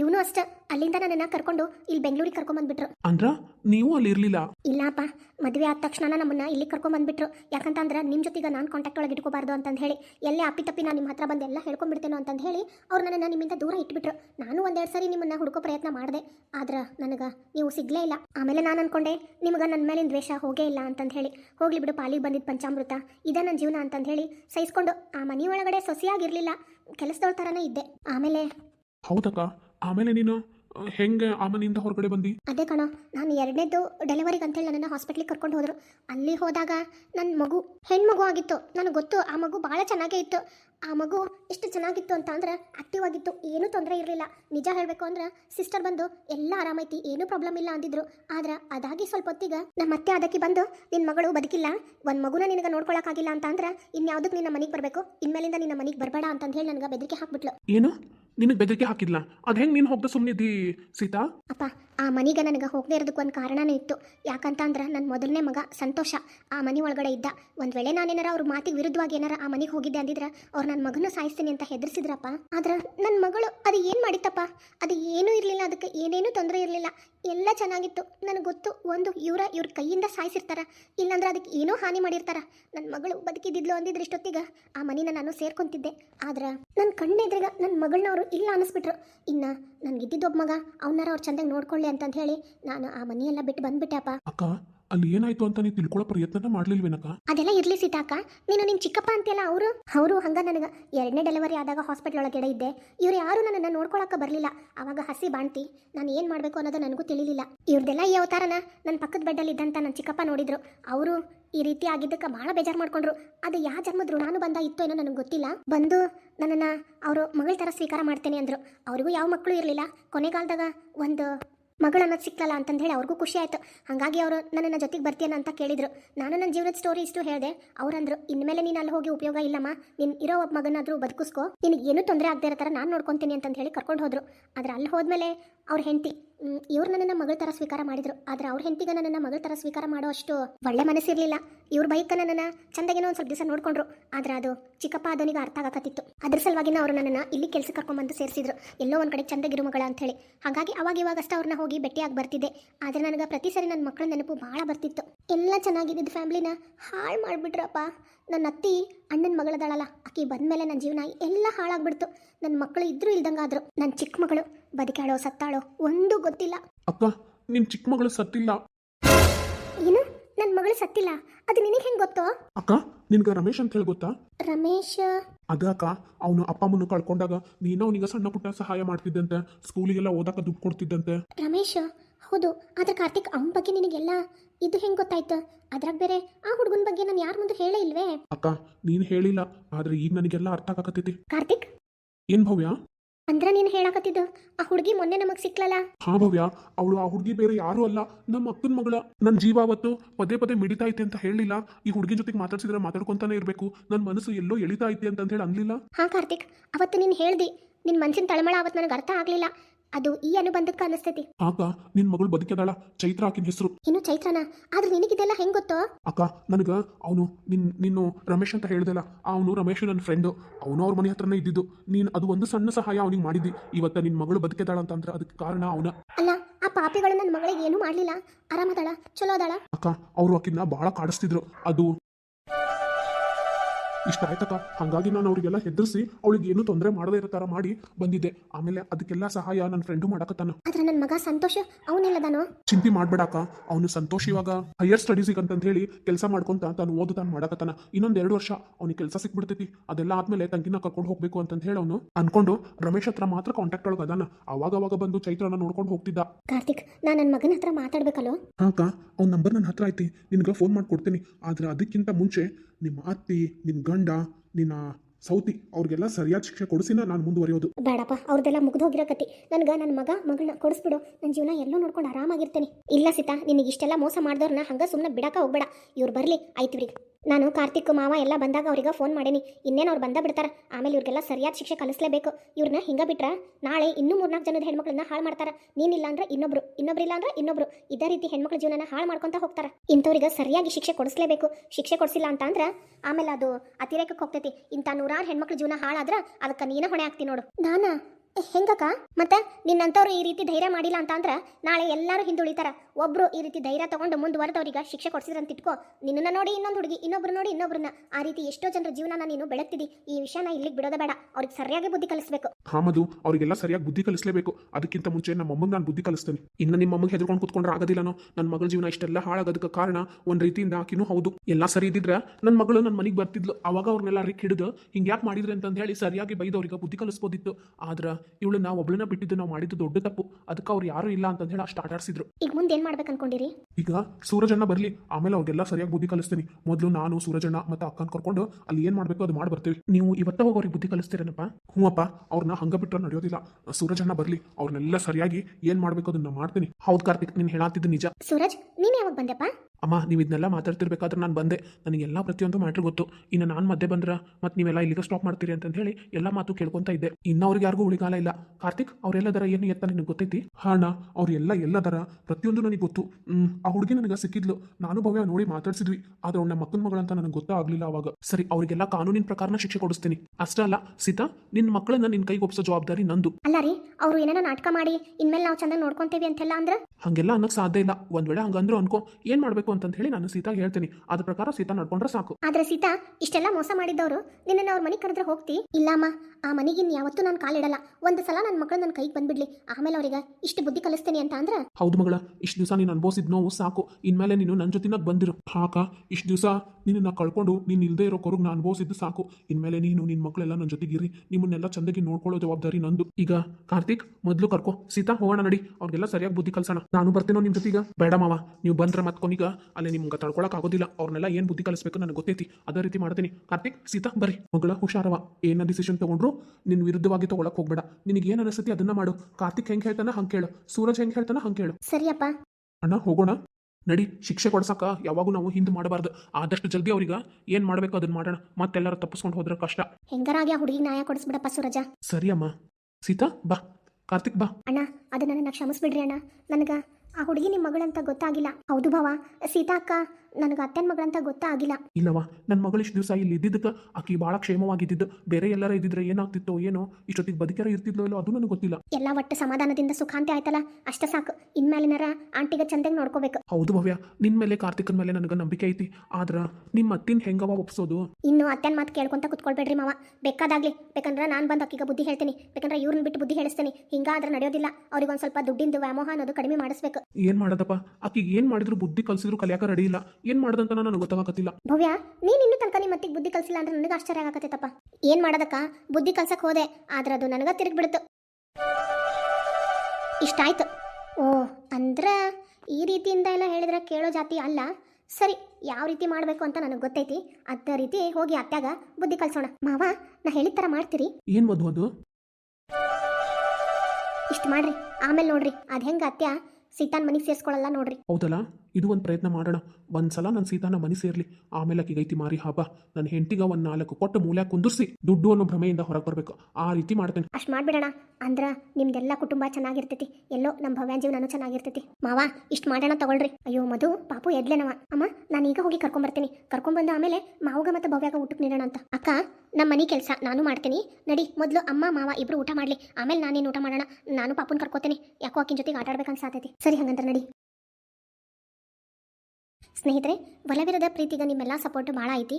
Speaker 1: ಇವನು ಅಷ್ಟೇ. ಅಲ್ಲಿಂದ ನನ್ನನ್ನು ಕರ್ಕೊಂಡು ಇಲ್ಲಿ ಬೆಂಗಳೂರಿಗೆ ಕರ್ಕೊಂಬಂದ್ಬಿಟ್ರು
Speaker 2: ಅಂದ್ರ ನೀವು ಅಲ್ಲಿ ಇರ್ಲಿಲ್ಲ?
Speaker 1: ಇಲ್ಲಪ್ಪ ಮದುವೆ ಆದ ತಕ್ಷಣ ನಮ್ಮನ್ನ ಇಲ್ಲಿ ಕರ್ಕೊಂಬಂದ್ಬಿಟ್ರು ಯಾಕಂತಂದ್ರೆ ನಿಮ್ಮ ಜೊತೆಗೆ ನಾನು ಕಾಂಟ್ಯಾಕ್ಟ್ ಒಳಗೆ ಇಟ್ಕೋಬಾರ್ದು ಅಂತಂದು ಹೇಳಿ ಎಲ್ಲೇ ಅಪ್ಪಿ ತಪ್ಪಿ ನಾನು ನಿಮ್ಮ ಹತ್ರ ಬಂದು ಎಲ್ಲ ಹೇಳ್ಕೊಂಡ್ಬಿಡ್ತೇನೋ ಅಂತಂದು ಹೇಳಿ ಅವ್ರು ನನ್ನನ್ನು ನಿಮ್ಮಿಂದ ದೂರ ಇಟ್ಬಿಟ್ರು. ನಾನು ಒಂದೆರಡು ಸರಿ ನಿಮ್ಮನ್ನು ಹುಡುಕೋ ಪ್ರಯತ್ನ ಮಾಡಿದೆ. ಆದ್ರೆ ನನಗೆ ನೀವು ಸಿಗಲೇ ಇಲ್ಲ. ಆಮೇಲೆ ನಾನು ಅನ್ಕೊಂಡೆ, ನಿಮಗೆ ನನ್ನ ಮೇಲಿನ ದ್ವೇಷ ಹೋಗೇ ಇಲ್ಲ ಅಂತಂದು ಹೇಳಿ ಹೋಗ್ಲಿ ಬಿಡು, ಪಾಲಿಗೆ ಬಂದಿದ್ದು ಪಂಚಾಮೃತ. ಇದೇ ನನ್ನ ಜೀವನ ಅಂತಂದು ಹೇಳಿ ಸಹಿಸ್ಕೊಂಡು ಆ ಮನೆಯೊಳಗಡೆ ಸೊಸೆಯಾಗಿರಲಿಲ್ಲ. ಕೆಲಸದವ್ರ ಥರನೇ ಇದ್ದೆ. ಆಮೇಲೆ
Speaker 2: ಹೌದಕ್ಕ. ಆಮೇಲೆ ನೀನು? ಹೆಂಗೆ ಆ ಮನೆಯಿಂದ ಹೊರಗಡೆ ಬಂದಿ?
Speaker 1: ಅದೇ ಕಣ ನಾನು ಎರಡನೇದು ಡೆಲಿವರಿಗೆ ಅಂತೇಳಿ ನನ್ನನ್ನು ಹಾಸ್ಪಿಟ್ಲಿಗೆ ಕರ್ಕೊಂಡು ಹೋದರು. ಅಲ್ಲಿ ಹೋದಾಗ ನನ್ನ ಮಗು ಹೆಣ್ಮಗು ಆಗಿತ್ತು. ನನಗೆ ಗೊತ್ತು ಆ ಮಗು ಭಾಳ ಚೆನ್ನಾಗೇ ಇತ್ತು. ಆ ಮಗು ಎಷ್ಟು ಚೆನ್ನಾಗಿತ್ತು ಅಂತ ಅಂದ್ರೆ ಆಕ್ಟಿವ್ ಆಗಿತ್ತು. ಏನೂ ತೊಂದರೆ ಇರಲಿಲ್ಲ. ನಿಜ ಹೇಳಬೇಕು ಅಂದ್ರೆ ಸಿಸ್ಟರ್ ಬಂದು ಎಲ್ಲ ಆರಾಮೈತಿ ಏನೂ ಪ್ರಾಬ್ಲಮ್ ಇಲ್ಲ ಅಂದಿದ್ರು. ಆದ್ರೆ ಅದಾಗಿ ಸ್ವಲ್ಪ ಹೊತ್ತಿಗೆ ನಮ್ಮ ಅತ್ತೆ ಅದಕ್ಕೆ ಬಂದು ನಿನ್ನ ಮಗಳು ಬದುಕಿಲ್ಲ ಒಂದು ಮಗುನ ನಿನಗೆ ನೋಡ್ಕೊಳಕ್ಕಾಗಿಲ್ಲ ಅಂತ ಅಂದ್ರೆ ಇನ್ಯಾವುದಕ್ಕೆ ನಿನ್ನ ಮನೆಗೆ ಬರಬೇಕು? ಇನ್ಮೇಲಿಂದ ನಿನ್ನ ಮನೆಗೆ ಬರಬೇಡ ಅಂತಂದು ಹೇಳಿ ನನಗೆ ಬೆದರಿಕೆ ಹಾಕ್ಬಿಟ್ಲು.
Speaker 2: ಏನು? ನಿನಗೆ ಬೆದರಿಕೆ ಹಾಕಿದ್ಲ? ಅದ್ ನೀನು ಹೋಗ್ದ ಸುಮ್ಮನಿದ್ದಿ ಸೀತಾ?
Speaker 1: ಅಪ್ಪ, ಆ ಮನೆಗೆ ನನಗೆ ಹೋಗದೇ ಇರೋದಕ್ಕೆ ಒಂದು ಕಾರಣನೂ ಇತ್ತು. ಯಾಕಂತ ಅಂದ್ರೆ ನನ್ನ ಮೊದಲನೇ ಮಗ ಸಂತೋಷ. ಆ ಮನೆ ಒಳಗಡೆ ಇದ್ದ. ಒಂದು ವೇಳೆ ನಾನೇನಾರ ಅವ್ರ ಮಾತಿಗೆ ವಿರುದ್ಧವಾಗಿ ಏನಾರ ಆ ಮನೆಗೆ ಹೋಗಿದ್ದೆ ಅಂದಿದ್ರ ಅವ್ರು ನನ್ನ ಮಗನ ಸಾಯಿಸ್ತೀನಿ ಅಂತ ಹೆದರ್ಸಿದ್ರಪ್ಪ. ಆದ್ರೆ ನನ್ನ ಮಗಳು ಅದು ಏನು ಮಾಡಿತ್ತಪ್ಪ? ಅದು ಏನೂ ಇರಲಿಲ್ಲ, ಅದಕ್ಕೆ ಏನೇನೂ ತೊಂದರೆ ಇರಲಿಲ್ಲ. ಎಲ್ಲ ಚೆನ್ನಾಗಿತ್ತು. ನನಗೆ ಗೊತ್ತು ಒಂದು ಇವ್ರ ಇವ್ರ ಕೈಯಿಂದ ಸಾಯಿಸಿರ್ತಾರ. ಇಲ್ಲಾಂದ್ರೆ ಅದಕ್ಕೆ ಏನೋ ಹಾನಿ ಮಾಡಿರ್ತಾರ. ನನ್ನ ಮಗಳು ಬದುಕಿದ್ದಿದ್ಲು ಅಂದಿದ್ರೆ ಇಷ್ಟೊತ್ತಿಗೆ ಆ ಮನಿನ ನಾನು ಸೇರ್ಕೊಂತಿದ್ದೆ. ಆದ್ರೆ ನನ್ನ ಕಣ್ಣೆದ್ರಿಗ ನನ್ನ ಮಗಳನ್ನ ಅವರು ಇಲ್ಲ ಅನ್ನಿಸ್ಬಿಟ್ರು. ಇನ್ನು ನನಗಿದ್ದಿದ್ದೊಬ್ಬ ಮಗ, ಅವನಾರ ಅವ್ರು ಚಂದಾಗಿ ನೋಡ್ಕೊಳ್ಳಿ ಅಂತಂದು ಹೇಳಿ ನಾನು ಆ ಮನೆಯೆಲ್ಲ ಬಿಟ್ಟು ಬಂದುಬಿಟ್ಟೆಪ್ಪ.
Speaker 2: ಅಕ್ಕ ಅಲ್ಲಿ ಏನಾಯ್ತು ಅಂತ ನೀ ತಿಳ್ಕೊಳ್ಳೋ ಪ್ರಯತ್ನ ಮಾಡ್ಲಿಲ್ವೇನಕ್ಕ?
Speaker 1: ಅದೆಲ್ಲ ಇರ್ಲಿ ಸೀತಾಕ ನೀನು ನಿಮ್ ಚಿಕ್ಕಪ್ಪ ಅಂತೆಲ್ಲ ಅವರು? ಅವರು ಹಂಗ ನನಗೆ ಎರಡನೇ ಡೆಲಿವರಿ ಆದಾಗ ಹಾಸ್ಪಿಟಲ್ ಒಳಗಡೆ ಇದ್ದೆ. ಇವ್ರು ಯಾರು ನನ್ನನ್ನು ನೋಡ್ಕೊಳಕ್ಕೆ ಬರಲಿಲ್ಲ. ಅವಾಗ ಹಸಿ ಬಾಣ್ತಿ, ನಾನು ಏನು ಮಾಡಬೇಕು ಅನ್ನೋದು ನನಗೂ ತಿಳಿಲಿಲ್ಲ. ಇವ್ರದೆಲ್ಲ ಈ ಅವತಾರನ ನನ್ನ ಪಕ್ಕದ ಬೆಡ್ಡಲ್ಲಿ ಇದ್ದಂತ ನನ್ನ ಚಿಕ್ಕಪ್ಪ ನೋಡಿದ್ರು. ಅವರು ಈ ರೀತಿ ಆಗಿದ್ದಕ್ಕೆ ಭಾಳ ಬೇಜಾರು ಮಾಡ್ಕೊಂಡ್ರು. ಅದು ಯಾವ ಜನ್ಮದ ಋಣಾನು ಬಂದ ಇತ್ತು ಏನೋ ನನಗೆ ಗೊತ್ತಿಲ್ಲ. ಬಂದು ನನ್ನನ್ನು ಅವರು ಮಗಳ ಥರ ಸ್ವೀಕಾರ ಮಾಡ್ತೇನೆ ಅಂದರು. ಅವರಿಗೂ ಯಾವ ಮಕ್ಕಳು ಇರಲಿಲ್ಲ. ಕೊನೆಗಾಲದಾಗ ಒಂದು ಮಗಳು ಅನ್ನೋದು ಸಿಕ್ಕಲ್ಲ ಅಂತಂದು ಹೇಳಿ ಅವ್ರಿಗೂ ಖುಷಿ ಆಯಿತು. ಹಾಗಾಗಿ ಅವರು ನನ್ನನ್ನು ಜೊತೆಗೆ ಬರ್ತೀಯನ ಅಂತ ಕೇಳಿದ್ರು. ನಾನು ನನ್ನ ಜೀವನದ ಸ್ಟೋರಿ ಇಷ್ಟು ಹೇಳಿದೆ. ಅವರಂದ್ರು ಇನ್ಮೇಲೆ ನೀನು ಅಲ್ಲಿ ಹೋಗಿ ಉಪಯೋಗ ಇಲ್ಲಮ್ಮ. ನೀನು ಇರೋ ಒಬ್ಬ ಮಗನಾದರೂ ಬದುಕಿಸ್ಕೋ. ನಿನಗೆ ಏನೂ ತೊಂದರೆ ಆಗದೆ ಇರೋ ಥರ ನಾನು ನೋಡ್ಕೊತೀನಿ ಅಂತಂದು ಹೇಳಿ ಕರ್ಕೊಂಡು ಹೋದ್ರು. ಆದ್ರೆ ಅಲ್ಲಿ ಹೋದ್ಮೇಲೆ ಅವ್ರ ಹೆಂಡತಿ ಇವ್ರು ನನ್ನ ಮಗಳ ಥರ ಸ್ವೀಕಾರ ಮಾಡಿದ್ರು. ಆದ್ರೆ ಅವ್ರ ಹೆಂಡತಿಗೆ ನನ್ನ ಮಗಳ ಥರ ಸ್ವೀಕಾರ ಮಾಡೋ ಅಷ್ಟು ಒಳ್ಳೆ ಮನಸ್ಸಿರಲಿಲ್ಲ. ಇವ್ರ ಬೈಕ ನನ್ನ ಚಂದಾಗೇನೋ ಒಂದು ಸ್ವಲ್ಪ ದಿವಸ ನೋಡ್ಕೊಂಡ್ರು. ಆದ್ರೆ ಅದು ಚಿಕ್ಕಪ್ಪ ಅದನಿಗೆ ಅರ್ಥ ಆಗಕತ್ತಿತ್ತು. ಅದ್ರ ಸಲುವಾಗಿನ ಅವರು ನನ್ನನ್ನು ಇಲ್ಲಿ ಕೆಲಸ ಕರ್ಕೊಂಡ್ಬಂದು ಸೇರಿಸಿದ್ರು. ಎಲ್ಲೋ ಒಂದು ಕಡೆ ಚಂದಗಿರು ಮಗಳ ಅಂತ ಹೇಳಿ ಹಾಗಾಗಿ ಅವಾಗ ಇವಾಗಷ್ಟೇ ಅವ್ರನ್ನ ಹೋಗಿ ಭೇಟಿಯಾಗಿ ಬರ್ತಿದ್ದೆ. ಆದ್ರೆ ನನಗೆ ಪ್ರತಿ ಸರಿ ನನ್ನ ಮಕ್ಕಳ ನೆನಪು ಭಾಳ ಬರ್ತಿತ್ತು. ಎಲ್ಲ ಚೆನ್ನಾಗಿದ್ದ ಫ್ಯಾಮ್ಲಿನ. ಹಾಳು ಮಾಡಿಬಿಟ್ರಪ್ಪ. ನನ್ನ ಅತ್ತಿ ಅಣ್ಣನ ಮಗಳದಾಳಲ್ಲ. ಆಕಿ ಬಂದಮೇಲೆ ನನ್ನ ಜೀವನ ಎಲ್ಲ ಹಾಳಾಗ್ಬಿಡ್ತು. ನನ್ನ ಮಕ್ಕಳು ಇದ್ರೂ ಇಲ್ದಂಗಾದ್ರು ನನ್ನ ಚಿಕ್ಕ ಮಗಳು ಬದುಕಾಳೋ ಸತ್ತಾಳೋ ಒಂದು ಗೊತ್ತಿಲ್ಲ.
Speaker 2: ಅಕ್ಕ ನಿನ್ ಚಿಕ್ಕ ಮಗಳು ಸತ್ತಿಲ್ಲ.
Speaker 1: ಏನು? ನನ್ನ ಮಗಳು ಸತ್ತಿಲ್ಲ. ಅದು ನಿನಗೆ ಹೆಂಗೆ ಗೊತ್ತು?
Speaker 2: ಅಕ್ಕ ನಿನ್ಗ ರಮೇಶ್ ಅಂತ ಹೇಳಿ ಗೊತ್ತಾ?
Speaker 1: ರಮೇಶ್?
Speaker 2: ಅದ ಅಕ್ಕ ಅವನು ಅಪ್ಪ ಅಮ್ಮನ ಕಳ್ಕೊಂಡಾಗ ನೀನು ಅವನಿಗೆ ಸಣ್ಣ ಪುಟ್ಟ ಸಹಾಯ ಮಾಡ್ತಿದ್ದಂತೆ ಸ್ಕೂಲಿಗೆಲ್ಲ ಓದಾಕ ದುಡ್ಡು ಕೊಡ್ತಿದ್ದಂತೆ.
Speaker 1: ರಮೇಶ್ ಹೌದು. ಆದ್ರೆ ಕಾರ್ತಿಕ್ ಅವನ ಬಗ್ಗೆ ನಿನಗೆಲ್ಲ ಇದು ಹೆಂಗೆ ಗೊತ್ತಾಯ್ತು? ಅದ್ರಾಗ ಬೇರೆ ಆ ಹುಡುಗನ ಬಗ್ಗೆ ನಾನು ಯಾರ ಮುಂದೆ ಹೇಳೇ ಇಲ್ವೇ?
Speaker 2: ಅಕ್ಕ ನೀನ್ ಹೇಳಿಲ್ಲ ಆದ್ರೆ ಈಗ ನನಗೆಲ್ಲ ಅರ್ಥ ಆಗಕತ್ತೈತಿ.
Speaker 1: ಕಾರ್ತಿಕ್?
Speaker 2: ಏನ್ ಭವ್ಯ?
Speaker 1: ಅಂದ್ರ ನೀನ್ ಹೇಳಕತ್ತಿದ್ದು ಆ ಹುಡುಗಿ ಮೊನ್ನೆ ನಮಗ್ ಸಿಕ್ಲಲ್ಲ?
Speaker 2: ಹಾ ಭವ್ಯ ಅವಳು ಆ ಹುಡುಗಿ ಬೇರೆ ಯಾರು ಅಲ್ಲ ನಮ್ಮ ಅಕ್ಕನ ಮಗಳ. ನನ್ನ ಜೀವ ಅವತ್ತು ಪದೇ ಪದೇ ಮಿಡಿತಾ ಐತೆ ಅಂತ ಹೇಳಿಲ್ಲ ಈ ಹುಡುಗಿ ಜೊತೆಗೆ ಮಾತಾಡ್ಸಿದ್ರೆ ಮಾತಾಡ್ಕೊಂತಾನೆ ಇರಬೇಕು. ನನ್ನ ಮನಸ್ಸು ಎಲ್ಲೋ ಎಳಿತಾ ಐತೆ ಅಂತ ಹೇಳಿ ಅನ್ಲಿಲ್ಲ?
Speaker 1: ಹಾ ಕಾರ್ತಿಕ್ ಅವತ್ತು ನೀನ್ ಹೇಳ್ದಿ ನಿನ್ ಮನ್ಸಿನ ತಳಮಳ ಅವತ್ತು ನನಗೆ ಅರ್ಥ ಆಗಲಿಲ್ಲ. ಅದು ಈ ಅನುಬಂಧಕ್ಕೆ ಅನಿಸ್ತೈತಿ
Speaker 2: ಅಕ್ಕ ನಿನ್ ಮಗಳು ಬದುಕಿದಾಳ ಚೈತ್ರ ಆಕಿನ ಹೆಸರು.
Speaker 1: ಇನ್ನು ಚೈತ್ರನ? ಆದ್ರೆ ನಿನಗಿದೆಲ್ಲ ಹೆಂಗೆ ಗೊತ್ತೋ?
Speaker 2: ಅಕ್ಕ ನನಗ ಅವನು ನಿನ್ ನೀನು ರಮೇಶ್ ಅಂತ ಹೇಳಿದಲ್ಲ ಅವನು ರಮೇಶ್ ನನ್ನ ಫ್ರೆಂಡು ಅವನು ಅವ್ರ ಮನೆ ಹತ್ರನೇ ಇದ್ದಿದ್ದು. ನೀನು ಅದು ಒಂದು ಸಣ್ಣ ಸಹಾಯ ಅವನಿಗೆ ಮಾಡಿದ್ದಿ. ಇವತ್ತ ನಿನ್ ಮಗಳು ಬದುಕಿದಾಳ ಅಂತಂದ್ರೆ ಅದಕ್ಕೆ ಕಾರಣ ಅವನ.
Speaker 1: ಅಲ್ಲ ಆ ಪಾಪಿಗಳು ನನ್ನ ಮಗಳಿಗೆ ಏನು ಮಾಡ್ಲಿಲ್ಲ? ಆರಾಮದಾಳ ಚಲೋ ಅದಾಳ?
Speaker 2: ಅಕ್ಕ ಅವರು ಆಕಿನ ಬಹಳ ಕಾಡಿಸ್ತಿದ್ರು. ಅದು ಇಷ್ಟ ಆಯ್ತಕ್ಕ ಹಾಗಾಗಿ ನಾನು ಅವರಿಗೆಲ್ಲ ಹೆದರ್ಸಿ ಅವಳಿಗೆ ಏನು ತೊಂದರೆ ಮಾಡದೇ ಇರೋ ತರ ಮಾಡಿ ಬಂದಿದ್ದೆ. ಆಮೇಲೆ ಅದಕ್ಕೆಲ್ಲ ಸಹಾಯ ನನ್ನ ಫ್ರೆಂಡು ಮಾಡಕತ್ತಾನ.
Speaker 1: ಆದ್ರೆ ನನ್ನ ಮಗ ಸಂತೋಷ ಅವನೆಲ್ಲದಾನೋ
Speaker 2: ಚಿಂತೆ ಮಾಡ್ಬೇಡಕ್ಕ. ಅವನು ಸಂತೋಷ ಇವಾಗ ಹೈಯರ್ ಸ್ಟಡೀಸಿಗೆ ಅಂತಂತ ಹೇಳಿ ಕೆಲಸ ಮಾಡ್ಕೊಂತ ತಾನು ಓದು ತಾನು ಮಾಡಕತ್ತಾನ. ಇನ್ನೊಂದ್ ಎರಡು ವರ್ಷ ಅವನಿಗೆ ಕೆಲಸ ಸಿಕ್ಬಿಡ್ತೈತಿ. ಅದೆಲ್ಲ ಆದ್ಮೇಲೆ ತಂಗಿನ ಕರ್ಕೊಂಡು ಹೋಗ್ಬೇಕು ಅಂತ ಹೇಳಿ ಅವನು. ಅನ್ಕೊಂಡು ರಮೇಶ್ ಹತ್ರ ಮಾತ್ರ ಕಾಂಟ್ಯಾಕ್ಟ್ ಒಳಗೆ ಅದಾನ. ಅವಾಗ ಅವಾಗ ಬಂದು ಚೈತ್ರನ ನೋಡ್ಕೊಂಡು ಹೋಗ್ತಿದ್ದ.
Speaker 1: ಕಾರ್ತಿಕ್ ನಾನು ನನ್ನ ಮಗನ ಹತ್ರ ಮಾತಾಡ್ಬೇಕಲ್ಲೋ?
Speaker 2: ಹಾಕ ಅವ್ನ ನಂಬರ್ ನನ್ನ ಹತ್ರ ಐತಿ. ನಿನ್ಗೆ ಫೋನ್ ಮಾಡಿ ಕೊಡ್ತೀನಿ ಆದ್ರೆ ಅದಕ್ಕಿಂತ ಮುಂಚೆ ನಿಮ್ಮ ಅತ್ತಿ ನಿನ್ನ ಗಂಡ ನಿನ್ನ ಸೌತಿ, ಅವ್ರಿಗೆಲ್ಲ ಸರಿಯಾದ ಶಿಕ್ಷೆ ಕೊಡಿಸಿನ ನಾನು ಮುಂದುವರಿಯೋದು.
Speaker 1: ಬೇಡಪ್ಪ, ಅವ್ರದ್ದೆಲ್ಲ ಮುಗ್ದೋಗಿರೋ ಕತಿ ನನ್ಗ ನನ್ನ ಮಗ ಮಗಳನ್ನ ಕೊಡಿಸ್ಬಿಡು. ನನ್ನ ಜೀವನ ಎಲ್ಲೋ ನೋಡ್ಕೊಂಡು ಆರಾಮಾಗಿರ್ತೇನೆ. ಇಲ್ಲ ಸೀತಾ, ನಿನಗೆ ಇಷ್ಟೆಲ್ಲ ಮೋಸ ಮಾಡಿದವ್ರನ್ನ ಹಂಗ ಸುಮ್ಮನೆ ಬಿಡಕ ಹೋಗ್ಬೇಡ. ಇವ್ರು ಬರಲಿ, ಆಯ್ತು ನಾನು ಕಾರ್ತಿಕ್, ಮಾವ ಎಲ್ಲ ಬಂದಾಗ ಅವ್ರಿಗೆ ಫೋನ್ ಮಾಡೇನಿ. ಇನ್ನೇನು ಅವ್ರು ಬಂದ ಬಿಡ್ತಾರೆ. ಆಮೇಲೆ ಇವ್ರಿಗೆಲ್ಲ ಸರಿಯಾದ ಶಿಕ್ಷೆ ಕಲಿಸ್ಲೇಬೇಕು. ಇವ್ರನ್ನ ಹಿಂಗ ಬಿಟ್ರ ನಾಳೆ ಇನ್ನೂ ಮೂರ್ನಾಲ್ಕು ಜನದ ಹೆಣ್ಮಕ್ಳನ್ನ ಹಾಳು ಮಾಡ್ತಾರೆ. ನೀನಿಲ್ಲ ಅಂದ್ರೆ ಇನ್ನೊಬ್ರು ಇನ್ನೊಬ್ರು ಇಲ್ಲ ಅಂದ್ರೆ ಇನ್ನೊಬ್ರು. ಇದೇ ರೀತಿ ಹೆಣ್ಮಕ್ಳ ಜೀವನನ ಹಾಳು ಮಾಡ್ಕೊಂತ ಹೋಗ್ತಾರೆ. ಇಂಥವ್ರಿಗೆ ಸರಿಯಾಗಿ ಶಿಕ್ಷೆ ಕೊಡಿಸ್ಲೇಬೇಕು. ಶಿಕ್ಷೆ ಕೊಡಿಸಿಲ್ಲ ಅಂತ ಅಂದ್ರೆ ಆಮೇಲೆ ಅದು ಅತಿರೇಕಕ್ಕೆ ಹೋಗ್ತೈತಿ. ಇಂಥ ನೂರಾರು ಹೆಣ್ಮಕ್ಳ ಜೀವನ ಹಾಳಾದ್ರ ಅದಕ್ಕೆ ನೀನ ಹೊಣೆ ಆಗ್ತಿ ನೋಡು. ನಾನಾ? ಹೆಂಗಕ್ಕ? ಮತ್ತೆ ನಿನ್ನಂಥವ್ರು ಈ ರೀತಿ ಧೈರ್ಯ ಮಾಡಿಲ್ಲ ಅಂತ ಅಂದ್ರೆ ನಾಳೆ ಎಲ್ಲರೂ ಹಿಂದುಳಿತಾರ. ಒಬ್ರು ಈ ರೀತಿ ಧೈರ್ಯ ತಗೊಂಡು ಮುಂದುವರೆದವ್ರಿಗೆ ಶಿಕ್ಷೆ ಕೊಡ್ಸಿದ್ರಂತ ಇಟ್ಕೋ. ನಿನ್ನನ್ನ ನೋಡಿ ಇನ್ನೊಂದು ಹುಡುಗಿ, ಇನ್ನೊಬ್ರು ನೋಡಿ ಇನ್ನೊಬ್ರನ್ನ. ಆ ರೀತಿ ಎಷ್ಟೋ ಜನರ ಜೀವನನ ನೀನು ಬೆಳಗ್ತಿದಿ. ಈ ವಿಷಯನ ಇಲ್ಲಿಗೆ ಬಿಡೋದ ಬೇಡ. ಅವ್ರಿಗೆ ಸರಿಯಾಗಿ ಬುದ್ಧಿ ಕಲಿಸ್ಬೇಕು.
Speaker 2: ಹಾ ಮಧು, ಅವರಿಗೆಲ್ಲ ಸರಿಯಾಗಿ ಬುದ್ಧಿ ಕಲಿಸಲೇಬೇಕು. ಅದಕ್ಕಿಂತ ಮುಂಚೆ ನಮ್ಮ ನಾನು ಬುದ್ಧಿ ಕಲಿಸ್ತೇನೆ. ಇನ್ನು ನಿಮ್ಮ ಅಮ್ಮಗೆ ಹೆದರ್ಕೊಂಡು ಕೂತ್ಕೊಂಡ್ರೆ ಆಗೋದಿಲ್ಲನೋ? ನನ್ನ ಮಗಳ ಜೀವನ ಇಷ್ಟೆಲ್ಲ ಹಾಳಾಗೋದಕ್ಕೆ ಕಾರಣ ಒಂದು ರೀತಿಯಿಂದ ಆಕಿನೂ ಹೌದು. ಎಲ್ಲ ಸರಿ ಇದ್ದಿದ್ರೆ ನನ್ನ ಮಗಳು ನನ್ನ ಮನೆಗೆ ಬರ್ತಿದ್ಲು. ಅವಾಗ ಅವ್ರನ್ನೆಲ್ಲ ರಿಕ್ ಹಿಡಿದು ಹಿಂಗೆ ಯಾಕೆ ಮಾಡಿದ್ರೆ ಅಂತ ಹೇಳಿ ಸರಿಯಾಗಿ ಬೈದು ಅವ್ರಿಗೆ ಬುದ್ಧಿ ಕಲಿಸ್ಬೋದಿತ್ತು. ಆದ್ರೆ ಇವಳು ನಾವು ಒಬ್ಳನ್ನ ಬಿಟ್ಟಿದ್ದು ನಾವು ಮಾಡಿದ್ದು ದೊಡ್ಡ ತಪ್ಪು. ಅದಕ್ಕೆ ಅವ್ರು ಯಾರು ಇಲ್ಲ ಅಂತ ಹೇಳಿ ಅಷ್ಟು ಆಟಾಡ್ಸಿದ್ರು.
Speaker 1: ಈಗ ಮುಂದೆ ಏನ್ ಮಾಡ್ಬೇಕು ಅನ್ಕೊಂಡಿರಿ?
Speaker 2: ಈಗ ಸೂರಜಣ್ಣ ಬರ್ಲಿ. ಆಮೇಲೆ ಅವ್ರಿಗೆಲ್ಲ ಸರಿಯಾಗಿ ಬುದ್ಧಿ ಕಲಿಸ್ತೀನಿ. ಮೊದಲು ನಾನು ಸೂರಜಣ್ಣ ಮತ್ತೆ ಅಕ್ಕನ ಕರ್ಕೊಂಡು ಅಲ್ಲಿ ಏನ್ ಮಾಡ್ಬೇಕು ಅದು ಮಾಡಿ ಬರ್ತೀವಿ. ನೀವು ಇವತ್ತ ಹೋಗಿ ಅವ್ರಿಗೆ ಬುದ್ಧಿ ಕಲಿಸ್ತೀರೇನಪ್ಪ? ಹ್ಞೂ ಅಪ್ಪ ಅವ್ರನ್ನ ಹಂಗ ಬಿಟ್ಟರೆ ನಡೆಯೋದಿಲ್ಲ. ಸೂರಜಣ್ಣ ಬರ್ಲಿ. ಅವ್ರನ್ನೆಲ್ಲ ಸರಿಯಾಗಿ ಏನ್ ಮಾಡ್ಬೇಕು ಅದನ್ನ ಮಾಡ್ತೀನಿ. ಹೌದ್ ಕಾರ್ತಿಕ್ ನೀನ್ ಹೇಳಾತಿದ್ದು ನಿಜ.
Speaker 1: ಸೂರಜ್ ನೀನ್ ಯಾವಾಗ ಬಂದೆಪ್ಪ?
Speaker 2: ಅಮ್ಮ ನೀವು ಇದನ್ನೆಲ್ಲ ಮಾತಾಡ್ತಿರ್ಬೇಕಾದ್ರೆ ನಾನು ಬಂದೆ. ನನಗೆಲ್ಲ ಪ್ರತಿಯೊಂದು ಮ್ಯಾಟ್ರ್ ಗೊತ್ತು. ಇನ್ನು ನಾನು ಮಧ್ಯೆ ಬಂದ್ರೆ ಮತ್ತೆ ನೀವೆಲ್ಲ ಇಲ್ಲಿಗೆ ಸ್ಟಾಪ್ ಮಾಡ್ತೀರಿ ಅಂತ ಹೇಳಿ ಎಲ್ಲ ಮಾತು ಕೇಳ್ಕೊಂತ ಇದ್ದೆ. ಇನ್ನು ಅವ್ರಿಗೆ ಯಾರಿಗೂ ಉಳಿಗಾಲ ಇಲ್ಲ. ಕಾರ್ತಿಕ್ ಅವರೆಲ್ಲದರ ಏನು ಎತ್ತ ನಿನಗೆ ಗೊತ್ತೈತಿ? ಹಾಣ ಅವ್ರೆಲ್ಲ ಎಲ್ಲದರ ಪ್ರತಿಯೊಂದು ನನಗೆ ಗೊತ್ತು. ಆ ಹುಡುಗಿ ನನಗೆ ಸಿಕ್ಕಿದ್ಲು. ನಾನು ಭವ್ಯ ನೋಡಿ ಮಾತಾಡ್ಸಿದ್ವಿ. ಆದ್ರೆ ಅವ್ನ ಮಕ್ಕನ ಮಗಳಂತ ನನಗೆ ಗೊತ್ತಾಗ್ಲಿಲ್ಲ ಅವಾಗ. ಸರಿ ಅವರಿಗೆಲ್ಲ ಕಾನೂನಿನ ಪ್ರಕಾರನ ಶಿಕ್ಷೆ ಕೊಡಿಸ್ತೀನಿ. ಅಷ್ಟೇ ಅಲ್ಲ ಸೀತಾ ನಿನ್ನ ಮಕ್ಕಳನ್ನ ನಿನ್ನ ಕೈಗೆ ಒಪ್ಸೋ ಜವಾಬ್ದಾರಿ ನಂದು.
Speaker 1: ಅಲ್ಲ ರೀ ಅವರು ಏನಾರ ನಾಟಕ ಮಾಡಿ ಇನ್ಮೇಲೆ ನಾವು ಚಂದ ನೋಡ್ಕೊಂತೀವಿ ಅಂತೆಲ್ಲ ಅಂದ್ರೆ?
Speaker 2: ಹಂಗೆಲ್ಲ ಅನ್ನೋಕೆ ಸಾಧ್ಯ ಇಲ್ಲ. ಒಂದ್ ವೇಳೆ ಹಂಗಂದ್ರು ಅನ್ಕೋ. ಏನ್ ಮಾಡ್ಬೇಕು ಅಂತ ಹೇಳಿ ನಾನು ಸೀತಾಗೆ ಹೇಳ್ತೀನಿ. ಅದ್ರ ಪ್ರಕಾರ ಸೀತಾ ನಡ್ಕೊಂಡ್ರೆ ಸಾಕು.
Speaker 1: ಆದ್ರೆ ಸೀತಾ ಇಷ್ಟೆಲ್ಲ ಮೋಸ ಮಾಡಿದ್ದವರು ನಿನ್ನನ್ನು ಅವ್ರ ಮನೆ ಕರೆದ್ರೆ ಹೋಗ್ತಿ? ಇಲ್ಲಮ್ಮ ಆ ಮನೆಗೆ ಇನ್ ಯಾವತ್ತೂ ನಾನು ಕಾಲಿಡಲ್ಲ ಒಂದು ಸಲ ನನ್ನ ಮಕ್ಕಳು ನನ್ನ ಕೈಗೆ ಬಂದ್ಬಿಡ್ಲಿ. ಆಮೇಲೆ ಅವ್ರಿಗೆ ಇಷ್ಟು ಬುದ್ಧಿ ಕಲಿಸ್ತೀನಿ ಅಂತ ಅಂದ್ರೆ?
Speaker 2: ಹೌದು ಮಗಳ ಇಷ್ಟು ದಿವಸ ನೀನು ಅನ್ಭವಿಸಿದ ನೋವು ಸಾಕು. ಇನ್ಮೇಲೆ ನೀನು ನನ್ನ ಜೊತೆ ಬಂದಿರು. ಹಾಕ ಇಷ್ಟು ದಿವಸ ನಿನ್ನ ಕಳ್ಕೊಂಡು ನೀನು ಇಲ್ಲದೆ ಇರೋ ಕೊರಗ್ ನಾನು ಅನುಭವಿಸಿದ್ದು ಸಾಕು. ಇನ್ಮೇಲೆ ನೀನು ನಿನ್ನ ಮಕ್ಕಳೆಲ್ಲ ನನ್ನ ಜೊತೆಗಿರಿ. ನಿಮ್ಮನ್ನೆಲ್ಲ ಚಂದಗಿ ನೋಡ್ಕೊಳ್ಳೋ ಜವಾಬ್ದಾರಿ ನಂದು. ಈಗ ಕಾರ್ತಿಕ್ ಮೊದಲು ಕರ್ಕೋ. ಸೀತಾ ಹೋಗೋಣ ನಡಿ. ಅವ್ರಿಗೆಲ್ಲ ಸರಿಯಾಗಿ ಬುದ್ಧಿ ಕಲ್ಸೋಣ. ನಾನು ಬರ್ತೇನೋ ನಿಮ್ಮ ಜೊತೆಗೆ? ಬೇಡ ಮಾವ ನೀವು ಬಂದ್ರೆ ಮತ್ಕೊನೀಗ ಅಲ್ಲೇ ನಿಮ್ಗೆ ತಡ್ಕೊಳಕ್ ಆಗೋದಿಲ್ಲ. ಅವ್ರನ್ನೆಲ್ಲ ಏನು ಬುದ್ಧಿ ಕಲಿಸ್ಬೇಕು ನನಗೆ ಗೊತ್ತೈತಿ. ಅದೇ ರೀತಿ ಮಾಡ್ತೀನಿ. ಕಾರ್ತಿಕ್ ಸೀತಾ ಬರ್ರಿ. ಮಗಳ ಹುಷಾರವ. ಏನ ಡಿಸಿಷನ್ ತಗೊಂಡ್ರು? ನಿನ್ನ ವಿರುದ್ಧವಾಗಿ ತಗೊಳಕ್ ಹೋಗ್ಬೇಡ. ನಿನಗೆ ಏನು ಅನಿಸುತ್ತೆ ಅದನ್ನ ಮಾಡು. ಕಾರ್ತಿಕ್ ಹೆಂಗೆ ಹೇಳ್ತಾನ ಹಂಗೆ ಕೇಳು. ಸೂರಜ್ ಹೆಂಗೆ ಹೇಳ್ತಾನ ಹಂಗೆ ಕೇಳು.
Speaker 1: ಸರಿಯಪ್ಪ.
Speaker 2: ಅಣ್ಣ ಹೋಗೋಣ. ನಡಿ ಶಿಕ್ಷೆ ಕೊಡ್ಸಕ್ಕ ಯಾವಾಗೂ ನಾವು ಹಿಂದೆ ಮಾಡಬಾರ್ದು. ಆದಷ್ಟು ಜಲ್ದಿ ಅವ್ರಿಗ ಏನು ಮಾಡಬೇಕು ಅದನ್ನ ಮಾಡೋಣ. ಮತ್ತೆಲ್ಲರೂ ತಪ್ಪಿಸ್ಕೊಂಡು ಹೋದ್ರೆ ಕಷ್ಟ.
Speaker 1: ಹೆಂಗರಾಗಿ ಆ ಹುಡುಗಿಗೆ ನ್ಯಾಯ ಕೊಡಿಸ್ಬಿಡಪ್ಪ ಸೂರಜ.
Speaker 2: ಸರಿ ಅಮ್ಮ ಸೀತಾ ಬಾ. ಕಾರ್ತಿಕ್ ಬಾ.
Speaker 1: ಅಣ್ಣ ಅದನ್ನ ನನ್ನ ಕ್ಷಮಿಸ್ಬಿಡ್ರಿ ಅಣ್ಣ. ನನಗೆ ಆ ಹುಡುಗಿ ನಿಮ್ಮ ಮಗಳಂತ ಗೊತ್ತಾಗಿಲ್ಲ. ಹೌದು ಭಾವ. ಸೀತಾ ಅಕ್ಕ ನನಗೆ ಅತ್ತನ ಮಗಳಂತ ಗೊತ್ತಾಗಿಲ್ಲ
Speaker 2: ಇಲ್ಲವ ನನ್ನ ಮಗಳು ಇಷ್ಟು ದಿವಸ ಇಲ್ಲಿ ಇದ್ದಿದ್ದಕ್ಕೆ ಆಕಿ ಭಾಳ ಕ್ಷೇಮವಾಗಿದ್ದಿದ್ದು ಬೇರೆ ಎಲ್ಲರ ಇದ್ದಿದ್ರೆ ಏನಾಗ್ತಿತ್ತೋ ಏನೋ ಇಷ್ಟೊತ್ತಿಗೆ ಬದುಕ್ಯಾರ ಇರ್ತಿದ್ಲೋ ಇಲ್ಲೋ ಅದು ನನಗೆ ಗೊತ್ತಿಲ್ಲ.
Speaker 1: ಎಲ್ಲ ಒಟ್ಟು ಸಮಾಧಾನದಿಂದ ಸುಖಾಂತಿ ಆಯ್ತಲ್ಲ ಅಷ್ಟ ಸಾಕು. ಇನ್ಮೇಲಿನಾರ ಆಂಟಿಗೆ ಚಂದಾಗಿ ನೋಡ್ಕೋಬೇಕು.
Speaker 2: ಹೌದು ಭವ್ಯ ನಿನ್ ಮೇಲೆ ಕಾರ್ತಿಕನ ಮೇಲೆ ನನಗೆ ನಂಬಿಕೆ ಐತಿ ಆದ್ರ ನಿಮ್ಮ ಅತ್ತಿನ ಹೆಂಗವ ಒಪ್ಸೋದು?
Speaker 1: ಇನ್ನು ಅತ್ತನ ಮಾತು ಕೇಳ್ಕೊಂತ ಕುತ್ಕೊಳ್ಬೇಡ್ರಿ ಮಾವ. ಬೇಕಾದಾಗ್ಲಿ ಬೇಕಂದ್ರೆ ನಾನು ಬಂದು ಅಕ್ಕಿಗೆ ಬುದ್ಧಿ ಹೇಳ್ತೀನಿ ಬೇಕಂದ್ರೆ ಇವ್ರನ್ನ ಬಿಟ್ಟು ಬುದ್ಧಿ ಹೇಳಿಸ್ತೀನಿ. ಹಿಂಗಾದ್ರೆ ನಡೆಯೋದಿಲ್ಲ ಅವ್ರಿಗೆ ಒಂದು ಸ್ವಲ್ಪ ದುಡ್ಡಿಂದು ವ್ಯಾಮೋಹ ಅನ್ನೋದು ಕಡಿಮೆ ಮಾಡಿಸ್ಬೇಕು.
Speaker 2: ಏನು ಮಾಡೋದಪ್ಪ? ಆಕಿಗೆ ಏನು ಮಾಡಿದ್ರು ಬುದ್ಧಿ ಕಲಿಸಿದ್ರು ಕಲಿಯಾಕ ರೆಡಿ ಇಲ್ಲ. ಏನು ಮಾಡದಂತ ನನಗೆ ಗೊತ್ತಾಗತ್ತಿಲ್ಲ
Speaker 1: ಭವ್ಯ ನೀನ್ ಇನ್ನೂ ತನಕ ನಿಮ್ಮ ಮತ್ತಿಗೆ ಬುದ್ಧಿ ಕಲ್ಸಿಲ್ಲ ಅಂದ್ರೆ ನನಗೆ ಆಶ್ಚರ್ಯ ಆಗಕತ್ತೈತಪ್ಪ ಏನ್ ಮಾಡೋದಕ್ಕ? ಬುದ್ಧಿ ಕಲ್ಸಕ್ ಹೋದೆ ಆದ್ರೆ ಅದು ನನಗ ತಿರುಗಿ ಬಿಡ್ತು ಇಷ್ಟಾಯ್ತು ಓ ಅಂದ್ರ ಈ ರೀತಿಯಿಂದ ಎಲ್ಲ ಹೇಳಿದ್ರೆ ಕೇಳೋ ಜಾತಿ ಅಲ್ಲ. ಸರಿ ಯಾವ ರೀತಿ ಮಾಡಬೇಕು ಅಂತ ನನಗೆ ಗೊತ್ತೈತಿ. ಅದ ರೀತಿ ಹೋಗಿ ಅತ್ತಾಗ ಬುದ್ಧಿ ಕಲ್ಸೋಣ. ಮಾವ ನಾ ಹೇಳಿದ ಥರ ಮಾಡ್ತೀರಿ?
Speaker 2: ಏನು ಮಾಡ್ಬೋದು ಅದು?
Speaker 1: ಇಷ್ಟು ಮಾಡ್ರಿ. ಆಮೇಲೆ ನೋಡ್ರಿ. ಅದು ಹೆಂಗೆ ಅತ್ಯ ಸೀತಾನ್ ಮನೆಗೆ ಸೇರಿಸ್ಕೊಳ್ಳಲ್ಲ ನೋಡ್ರಿ.
Speaker 2: ಹೌದಲ್ಲ? ಇದು ಒಂದು ಪ್ರಯತ್ನ ಮಾಡೋಣ. ಒಂದ್ಸಲ ನನ್ನ ಸೀತಾನ ಮನೆ ಸೇರ್ಲಿ. ಆಮೇಲೆ ಕಿಗೈತಿ ಐತಿ ಮಾರಿ ಹಬ್ಬ ನನ್ನ ಹೆಂಡತಿಗ ಒಂದ್ ನಾಲ್ಕು ಕೊಟ್ಟು ಮೂಲೆ ಕುಂದಿರ್ಸಿ. ದುಡ್ಡು ಅನ್ನೋ ಭ್ರಮೆಯಿಂದ ಹೊರಗೆ ಬರಬೇಕು. ಆ ರೀತಿ ಮಾಡ್ತೇನೆ.
Speaker 1: ಅಷ್ಟು ಮಾಡ್ಬಿಡೋಣ. ಅಂದ್ರ ನಿಮ್ದೆಲ್ಲ ಕುಟುಂಬ ಚೆನ್ನಾಗಿರ್ತೈತಿ. ಎಲ್ಲೋ ನಮ್ಮ ಭವ್ಯಾನ್ ಜೀವನನೂ ಚೆನ್ನಾಗಿರ್ತೈತಿ. ಮಾವ, ಇಷ್ಟು ಮಾಡೋಣ ತಗೊಳ್ರಿ. ಅಯ್ಯೋ, ಮಧು, ಪಾಪು ಎದ್ಲೇನವ ಅಮ್ಮ, ನಾನು ಈಗ ಹೋಗಿ ಕರ್ಕೊಂಬರ್ತೀನಿ ಬಂದ ಆಮೇಲೆ ಮಾವಗ ಮತ್ತೆ ಭವ್ಯಾಗ ಊಟಕ್ಕೆ ನೀಡೋಣ ಅಂತ. ಅಕ್ಕ ನಮ್ಮ ಮನೆ ಕೆಲಸ, ನಾನು ಮಾಡ್ತೀನಿ. ನಡಿ, ಮೊದಲು ಅಮ್ಮ, ಮಾವ ಇಬ್ರು ಊಟ ಮಾಡ್ಲಿ. ಆಮೇಲೆ ನಾನೇನು ಊಟ ಮಾಡೋಣ? ನಾನು ಪಾಪುನ್ ಕರ್ಕೋತೀನಿ. ಯಾಕೋ ಆಕಿನ ಜೊತೆಗೆ ಆಟ ಆಡ್ಬೇಕನ್ಸಾತೈತಿ ಸರಿ ಹಂಗಂದ್ರೆ ನಡಿ. ಸ್ನೇಹಿತರೆ ಬಲವಿರದ ಪ್ರೀತಿಗೆ ನಿಮ್ಮೆಲ್ಲ ಸಪೋರ್ಟ್ ಭಾಳ ಐತಿ.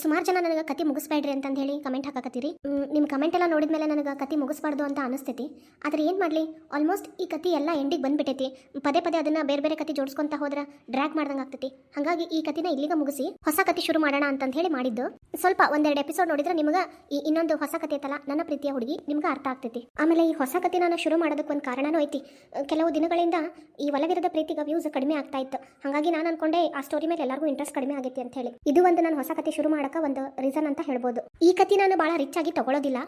Speaker 1: ಸುಮಾರು ಜನ ನನಗೆ ಕತೆ ಮುಗಿಸ್ಬೇಡ್ರಿ ಅಂತಂದು ಹೇಳಿ ಕಮೆಂಟ್ ಹಾಕಕತ್ತೀರಿ. ನಿಮ್ಮ ಕಮೆಂಟ್ ಎಲ್ಲ ನೋಡಿದ ಮೇಲೆ ನನಗೆ ಕತೆ ಮುಗಿಸ್ಬಾರ್ದು ಅಂತ ಅನಿಸ್ತೈತಿ. ಆದರೆ ಏನು ಮಾಡಲಿ ಆಲ್ಮೋಸ್ಟ್ ಈ ಕತೆ ಎಲ್ಲ ಎಂಡಿಗೆ ಬಂದ್ಬಿಟ್ಟೈತಿ ಪದೇ ಪದೇ ಅದನ್ನು ಬೇರೆ ಬೇರೆ ಕತೆ ಜೋಡಿಸ್ಕೊಂತ ಹೋದ್ರೆ ಡ್ರ್ಯಾಕ್ ಮಾಡ್ದಂಗೆ ಆಗ್ತೈತಿ. ಹಾಗಾಗಿ ಈ ಕತಿನ ಇಲ್ಲಿಗೆ ಮುಗಿಸಿ ಹೊಸ ಕತೆ ಶುರು ಮಾಡೋಣ ಅಂತಂದು ಹೇಳಿ ಮಾಡಿದ್ದು. ಸ್ವಲ್ಪ ಒಂದೆರಡು ಎಪಿಸೋಡ್ ನೋಡಿದ್ರೆ ನಿಮಗೆ ಈ ಇನ್ನೊಂದು ಹೊಸ ಕತೆ ಐತಲ್ಲ, ನನ್ನ ಪ್ರೀತಿಯ ಹುಡುಗಿ ನಿಮ್ಗೆ ಅರ್ಥ ಆಗ್ತೈತಿ. ಆಮೇಲೆ ಈ ಹೊಸ ಕತೆ ನಾನು ಶುರು ಮಾಡೋದಕ್ಕೆ ಒಂದು ಕಾರಣನೂ ಐತಿ. ಕೆಲವು ದಿನಗಳಿಂದ ಈ ಒಲವಿರದ ಪ್ರೀತಿಗೆ ವ್ಯೂಸ್ ಕಡಿಮೆ ಆಗ್ತಾ ಇತ್ತು. ಹಾಗಾಗಿ ನಾನು ಅನ್ಕೊಂಡೆ ಆ ಸ್ಟೋರಿ ಮೇಲೆ ಎಲ್ಲರಿಗೂ ಇಂಟ್ರೆಸ್ಟ್ ಕಡಿಮೆ ಆಗೈತಿ ಅಂತ ಹೇಳಿ. ಇದು ಒಂದು ನಾನು ಹೊಸ ಕತೆ ಶುರು ಮಾಡಕ್ಕೆ ಒಂದು ರೀಸನ್ ಅಂತ ಹೇಳ್ಬೋದು. ಈ ಕತೆ ನಾನು ಭಾಳ ರಿಚ್ ಆಗಿ ತಗೊಳ್ಳೋದಿಲ್ಲ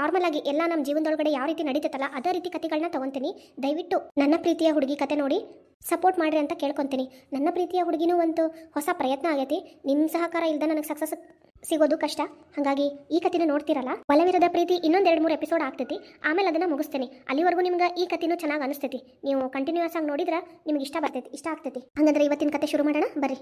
Speaker 1: ನಾರ್ಮಲ್ ಆಗಿ ಎಲ್ಲ ನಮ್ಮ ಜೀವನದೊಳಗಡೆ ಯಾವ ರೀತಿ ನಡೀತೈತಲ್ಲ, ಅದೇ ರೀತಿ ಕತೆಗಳನ್ನ ತಗೊಂತೀನಿ. ದಯವಿಟ್ಟು ನನ್ನ ಪ್ರೀತಿಯ ಹುಡುಗಿ ಕತೆ ನೋಡಿ ಸಪೋರ್ಟ್ ಮಾಡ್ರಿ ಅಂತ ಕೇಳ್ಕೊತೀನಿ. ನನ್ನ ಪ್ರೀತಿಯ ಹುಡುಗಿನೂ ಒಂದು ಹೊಸ ಪ್ರಯತ್ನ ಆಗೈತಿ. ನಿಮ್ಮ ಸಹಕಾರ ಇಲ್ಲದೆ ನನಗೆ ಸಕ್ಸಸ್ ಸಿಗೋದು ಕಷ್ಟ. ಹಾಗಾಗಿ ಈ ಕಥೆನ ನೋಡ್ತಿರಲ್ಲ? ಬಲವಿರದ ಪ್ರೀತಿ ಇನ್ನೊಂದೆರಡು ಮೂರು ಎಪಿಸೋಡ್ ಆಗ್ತೈತಿ. ಆಮೇಲೆ ಅದನ್ನ ಮುಗಿಸ್ತೇನೆ. ಅಲ್ಲಿವರೆಗೂ ನಿಮ್ಗೆ ಈ ಕಥೆನು ಚೆನ್ನಾಗಿ ಅನಿಸ್ತೈತಿ. ನೀವು ಕಂಟಿನ್ಯೂಸ್ ಆಗಿ ನೋಡಿದ್ರೆ ನಿಮ್ಗೆ ಇಷ್ಟ ಬರ್ತೈತಿ, ಇಷ್ಟ ಆಗ್ತೈತಿ. ಹಂಗಂದ್ರೆ ಇವತ್ತಿನ ಕತೆ ಶುರು ಮಾಡೋಣ, ಬರ್ರಿ.